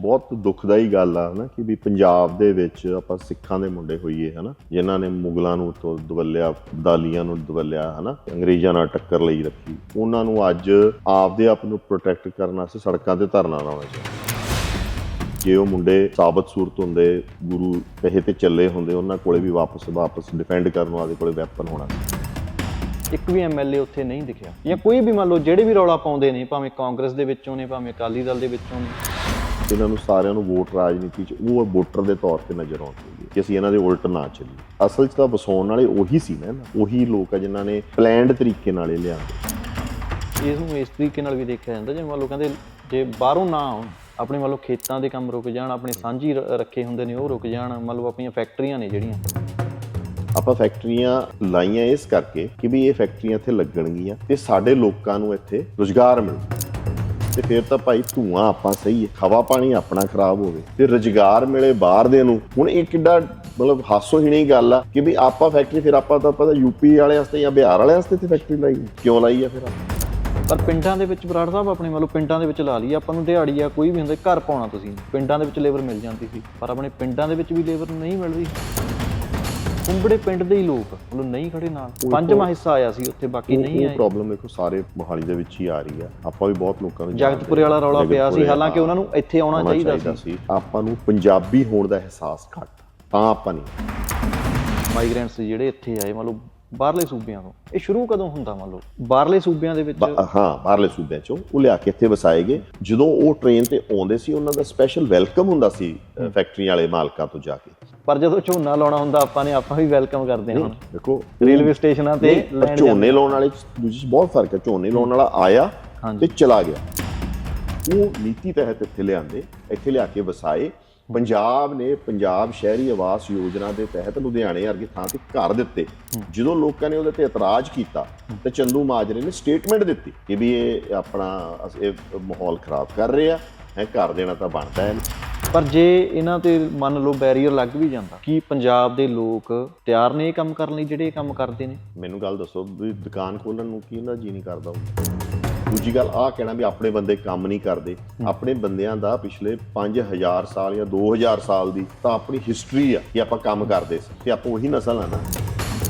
ਬਹੁਤ ਦੁਖਦਾਈ ਗੱਲ ਆ ਹਨਾ ਕਿ ਵੀ ਪੰਜਾਬ ਦੇ ਵਿੱਚ ਆਪਾਂ ਸਿੱਖਾਂ ਦੇ ਮੁੰਡੇ ਹੋਈਏ, ਹਨਾ? ਜਿਨ੍ਹਾਂ ਨੇ ਮੁਗਲਾਂ ਨੂੰ ਤੋਂ ਦਵਲਿਆ ਦਾਲੀਆਂ ਨੂੰ ਦਵਲਿਆ ਹਨਾ? ਅੰਗਰੇਜ਼ਾਂ ਨਾਲ ਟੱਕਰ ਲਈ ਰੱਖੀ। ਉਹਨਾਂ ਨੂੰ ਅੱਜ ਆਪਦੇ ਆਪ ਨੂੰ ਪ੍ਰੋਟੈਕਟ ਕਰਨ ਵਾਸਤੇ ਸੜਕਾਂ ਤੇ ਧਰਨਾ ਲਾਉਣਾ ਚਾਹੀਦਾ। ਜੇ ਉਹ ਮੁੰਡੇ ਸਾਬਤ ਸੂਰਤ ਹੁੰਦੇ, ਗੁਰੂ ਕਹੇ ਤੇ ਚੱਲੇ ਹੁੰਦੇ, ਉਹਨਾਂ ਕੋਲੇ ਵੀ ਵਾਪਸ ਵਾਪਸ ਡਿਫੈਂਡ ਕਰਨ ਵਾਲੇ ਕੋਲੇ ਵੈਪਨ ਹੋਣਾ ਇੱਕ ਵੀ ਐਮਐਲਏ ਉੱਥੇ ਨਹੀਂ ਦਿਖਿਆ। ਜਾਂ ਕੋਈ ਵੀ ਮੰਨ ਲਓ, ਜਿਹੜੇ ਵੀ ਰੌਲਾ ਪਾਉਂਦੇ ਨੇ, ਭਾਵੇਂ ਕਾਂਗਰਸ ਦੇ ਵਿੱਚੋਂ ਨੇ, ਭਾਵੇਂ ਅਕਾਲੀ ਦਲ ਦੇ ਵਿੱਚੋਂ ਨੇ। ਇਹਨਾਂ ਨੂੰ ਸਾਰਿਆਂ ਨੂੰ ਵੋਟ ਰਾਜਨੀਤੀ 'ਚ ਉਹ ਵੋਟਰ ਦੇ ਤੌਰ ਤੇ ਨਜ਼ਰ ਆਉਂਦੇ ਕਿ ਅਸੀਂ ਇਹਨਾਂ ਦੇ ਉਲਟ ਨਾ ਚੱਲੀਏ। ਅਸਲ 'ਚ ਤਾਂ ਵਸਾਉਣ ਵਾਲੇ ਉਹੀ ਸੀ ਨਾ। ਉਹੀ ਲੋਕ ਆ ਜਿਨ੍ਹਾਂ ਨੇ ਪਲੈਨਡ ਤਰੀਕੇ ਨਾਲ ਇਹ ਲਿਆਂਦੇ। ਇਸ ਨੂੰ ਇਸ ਤਰੀਕੇ ਨਾਲ ਵੀ ਦੇਖਿਆ ਜਾਂਦਾ ਜਿਵੇਂ ਮੰਨ ਲਓ ਕਹਿੰਦੇ ਜੇ ਬਾਹਰੋਂ ਨਾ ਆਉਣ ਆਪਣੇ ਲਓ ਖੇਤਾਂ ਦੇ ਕੰਮ ਰੁਕ ਜਾਣ ਆਪਣੇ ਸਾਂਝੀ ਰੱਖੇ ਹੁੰਦੇ ਨੇ ਉਹ ਰੁਕ ਜਾਣ ਮੰਨ ਲਓ ਆਪਣੀਆਂ ਫੈਕਟਰੀਆਂ ਨੇ ਜਿਹੜੀਆਂ। ਆਪਾਂ ਫੈਕਟਰੀਆਂ ਲਾਈਆਂ ਇਸ ਕਰਕੇ ਕਿ ਵੀ ਇਹ ਫੈਕਟਰੀਆਂ ਇੱਥੇ ਲੱਗਣਗੀਆਂ ਤੇ ਸਾਡੇ ਲੋਕਾਂ ਨੂੰ ਇੱਥੇ ਰੁਜ਼ਗਾਰ ਮਿਲੂ। ਤੇ ਫਿਰ ਤਾਂ ਭਾਈ ਧੂਆਂ ਆਪਾਂ ਸਹੀ ਹੈ, ਹਵਾ ਪਾਣੀ ਆਪਣਾ ਖਰਾਬ ਹੋਵੇ। ਤੇ ਰੁਜ਼ਗਾਰ ਮਿਲੇ ਬਾਹਰ ਦੇ ਨੂੰ। ਹੁਣ ਇਹ ਕਿੱਡਾ ਮਤਲਬ ਹਾਸੋਹੀਣੀ ਗੱਲ ਆ ਕਿ ਵੀ ਆਪਾਂ ਫੈਕਟਰੀ ਫਿਰ ਆਪਾਂ ਤਾਂ ਪਤਾ ਯੂਪੀ ਵਾਲੇ ਵਾਸਤੇ ਜਾਂ ਬਿਹਾਰ ਵਾਲੇ ਵਾਸਤੇ ਤੇ ਫੈਕਟਰੀ ਲਾਈ ਕਿਉਂ ਲਾਈ ਆ ਫਿਰ ਆਪਾਂ? ਪਰ ਪਿੰਡਾਂ ਦੇ ਵਿੱਚ ਬਰਾੜ ਸਾਹਿਬ ਆਪਣੇ ਮੰਨ ਪਿੰਡਾਂ ਦੇ ਵਿੱਚ ਲਾ ਲਈ ਆਪਾਂ ਨੂੰ ਦਿਹਾੜੀ ਆ, ਕੋਈ ਵੀ ਹੁੰਦਾ, ਘਰ ਪਾਉਣਾ ਤੁਸੀਂ। ਪਿੰਡਾਂ ਦੇ ਵਿੱਚ ਲੇਬਰ ਮਿਲ ਜਾਂਦੀ ਸੀ। ਪਰ ਆਪਣੇ ਪਿੰਡਾਂ ਦੇ ਵਿੱਚ ਵੀ ਲੇਬਰ ਨਹੀਂ ਮਿਲਦੀ ਕੁੰਬੜੇ ਪਿੰਡ ਦੇ ਹੀ ਲੋਕ ਮਤਲਬ ਨਹੀਂ ਖੜੇ ਨਾਲ। ਪੰਜਵਾਂ ਹਿੱਸਾ ਆਇਆ ਸੀ ਉੱਥੇ ਬਾਕੀ ਨਹੀਂ ਆਏ। ਪ੍ਰੋਬਲਮ ਦੇਖੋ ਸਾਰੇ ਮੋਹਾਲੀ ਦੇ ਵਿੱਚ ਹੀ ਆ ਰਹੀ ਆ। ਆਪਾਂ ਵੀ ਬਹੁਤ ਲੋਕਾਂ ਨੂੰ ਜਗਤਪੁਰੇ ਵਾਲਾ ਰੌਲਾ ਪਿਆ ਸੀ ਹਾਲਾਂਕਿ ਉਹਨਾਂ ਨੂੰ ਇੱਥੇ ਆਉਣਾ ਚਾਹੀਦਾ ਸੀ। ਆਪਾਂ ਨੂੰ ਪੰਜਾਬੀ ਹੋਣ ਦਾ ਅਹਿਸਾਸ ਘੱਟ ਤਾਂ ਆਪਾਂ ਨਹੀਂ। ਮਾਈਗ੍ਰੈਂਟਸ ਜਿਹੜੇ ਇੱਥੇ ਆਏ ਮੰਨ ਲਓ ਬਾਹਰਲੇ ਸੂਬਿਆਂ ਤੋਂ ਇਹ ਸ਼ੁਰੂ ਕਦੋਂ ਹੁੰਦਾ ਮੰਨ ਲਓ? ਬਾਹਰਲੇ ਸੂਬਿਆਂ ਦੇ ਵਿੱਚ ਹਾਂ ਬਾਹਰਲੇ ਸੂਬਿਆਂ ਚੋਂ ਉਹ ਲਿਆ ਕੇ ਇੱਥੇ ਵਸਾਏ ਗਏ। ਜਦੋਂ ਉਹ ਟ੍ਰੇਨ ਤੇ ਆਉਂਦੇ ਸੀ ਉਹਨਾਂ ਦਾ ਸਪੈਸ਼ਲ ਵੈਲਕਮ ਹੁੰਦਾ ਸੀ ਫੈਕਟਰੀ ਵਾਲੇ ਮਾਲਕਾਂ ਤੋਂ ਜਾ ਕੇ। ਪਰ ਜਦੋਂ ਝੋਨਾ ਲਾਉਣਾ ਹੁੰਦਾ ਆਪਾਂ ਨੇ ਆਪਾਂ ਵੀ ਵੈਲਕਮ ਕਰਦੇ ਹਾਂ ਦੇਖੋ ਰੇਲਵੇ ਸਟੇਸ਼ਨਾਂ ਤੇ ਝੋਨੇ ਲਾਉਣ ਵਾਲੇ ਦੂਜੀ ਬਹੁਤ ਫ਼ਰਕ ਹੈ। ਝੋਨੇ ਲਾਉਣ ਵਾਲਾ ਆਇਆ। ਤੇ ਚਲਾ ਗਿਆ। ਉਹ ਨੀਤੀ ਤਹਿਤ ਇੱਥੇ ਲਿਆਂਦੇ ਇੱਥੇ ਲਿਆ ਕੇ ਵਸਾਏ। ਪੰਜਾਬ ਨੇ ਪੰਜਾਬ ਸ਼ਹਿਰੀ ਆਵਾਸ ਯੋਜਨਾ ਦੇ ਤਹਿਤ ਲੁਧਿਆਣੇ ਵਰਗੀ ਥਾਂ ਤੇ ਘਰ ਦਿੱਤੇ। ਜਦੋਂ ਲੋਕਾਂ ਨੇ ਉਹਦੇ ਤੇ ਇਤਰਾਜ਼ ਕੀਤਾ ਤੇ ਚੰਦੂ ਮਾਜਰੇ ਨੇ ਸਟੇਟਮੈਂਟ ਦਿੱਤੀ ਕਿ ਵੀ ਇਹ ਆਪਣਾ ਇਹ ਮਾਹੌਲ ਖਰਾਬ ਕਰ ਰਹੇ। ਆ ਹੈ ਘਰ ਦੇਣਾ ਤਾਂ ਬਣਦਾ ਹੈ। ਪਰ ਜੇ ਇਹਨਾਂ ਤੇ ਮੰਨ ਲਓ ਬੈਰੀਅਰ ਲੱਗ ਵੀ ਜਾਂਦਾ ਕੀ ਪੰਜਾਬ ਦੇ ਲੋਕ ਤਿਆਰ ਨੇ ਇਹ ਕੰਮ ਕਰਨ ਲਈ ਜਿਹੜੇ ਇਹ ਕੰਮ ਕਰਦੇ ਨੇ? ਮੈਨੂੰ ਗੱਲ ਦੱਸੋ ਵੀ ਦੁਕਾਨ ਖੋਲਣ ਨੂੰ ਕੀ ਇਹਦਾ ਜੀ ਨਹੀਂ ਕਰਦਾ ਹੋਊ? ਦੂਜੀ ਗੱਲ ਆਹ ਕਹਿਣਾ ਵੀ ਆਪਣੇ ਬੰਦੇ ਕੰਮ ਨਹੀਂ ਕਰਦੇ। ਆਪਣੇ ਬੰਦਿਆਂ ਦਾ ਪਿਛਲੇ 5000 ਸਾਲ ਜਾਂ 2000 ਸਾਲ ਦੀ ਤਾਂ ਆਪਣੀ ਹਿਸਟਰੀ ਆ ਕਿ ਆਪਾਂ ਕੰਮ ਕਰਦੇ ਸੀ ਤੇ ਆਪਾਂ ਉਹੀ ਨਸਲ ਆ ਨਾ।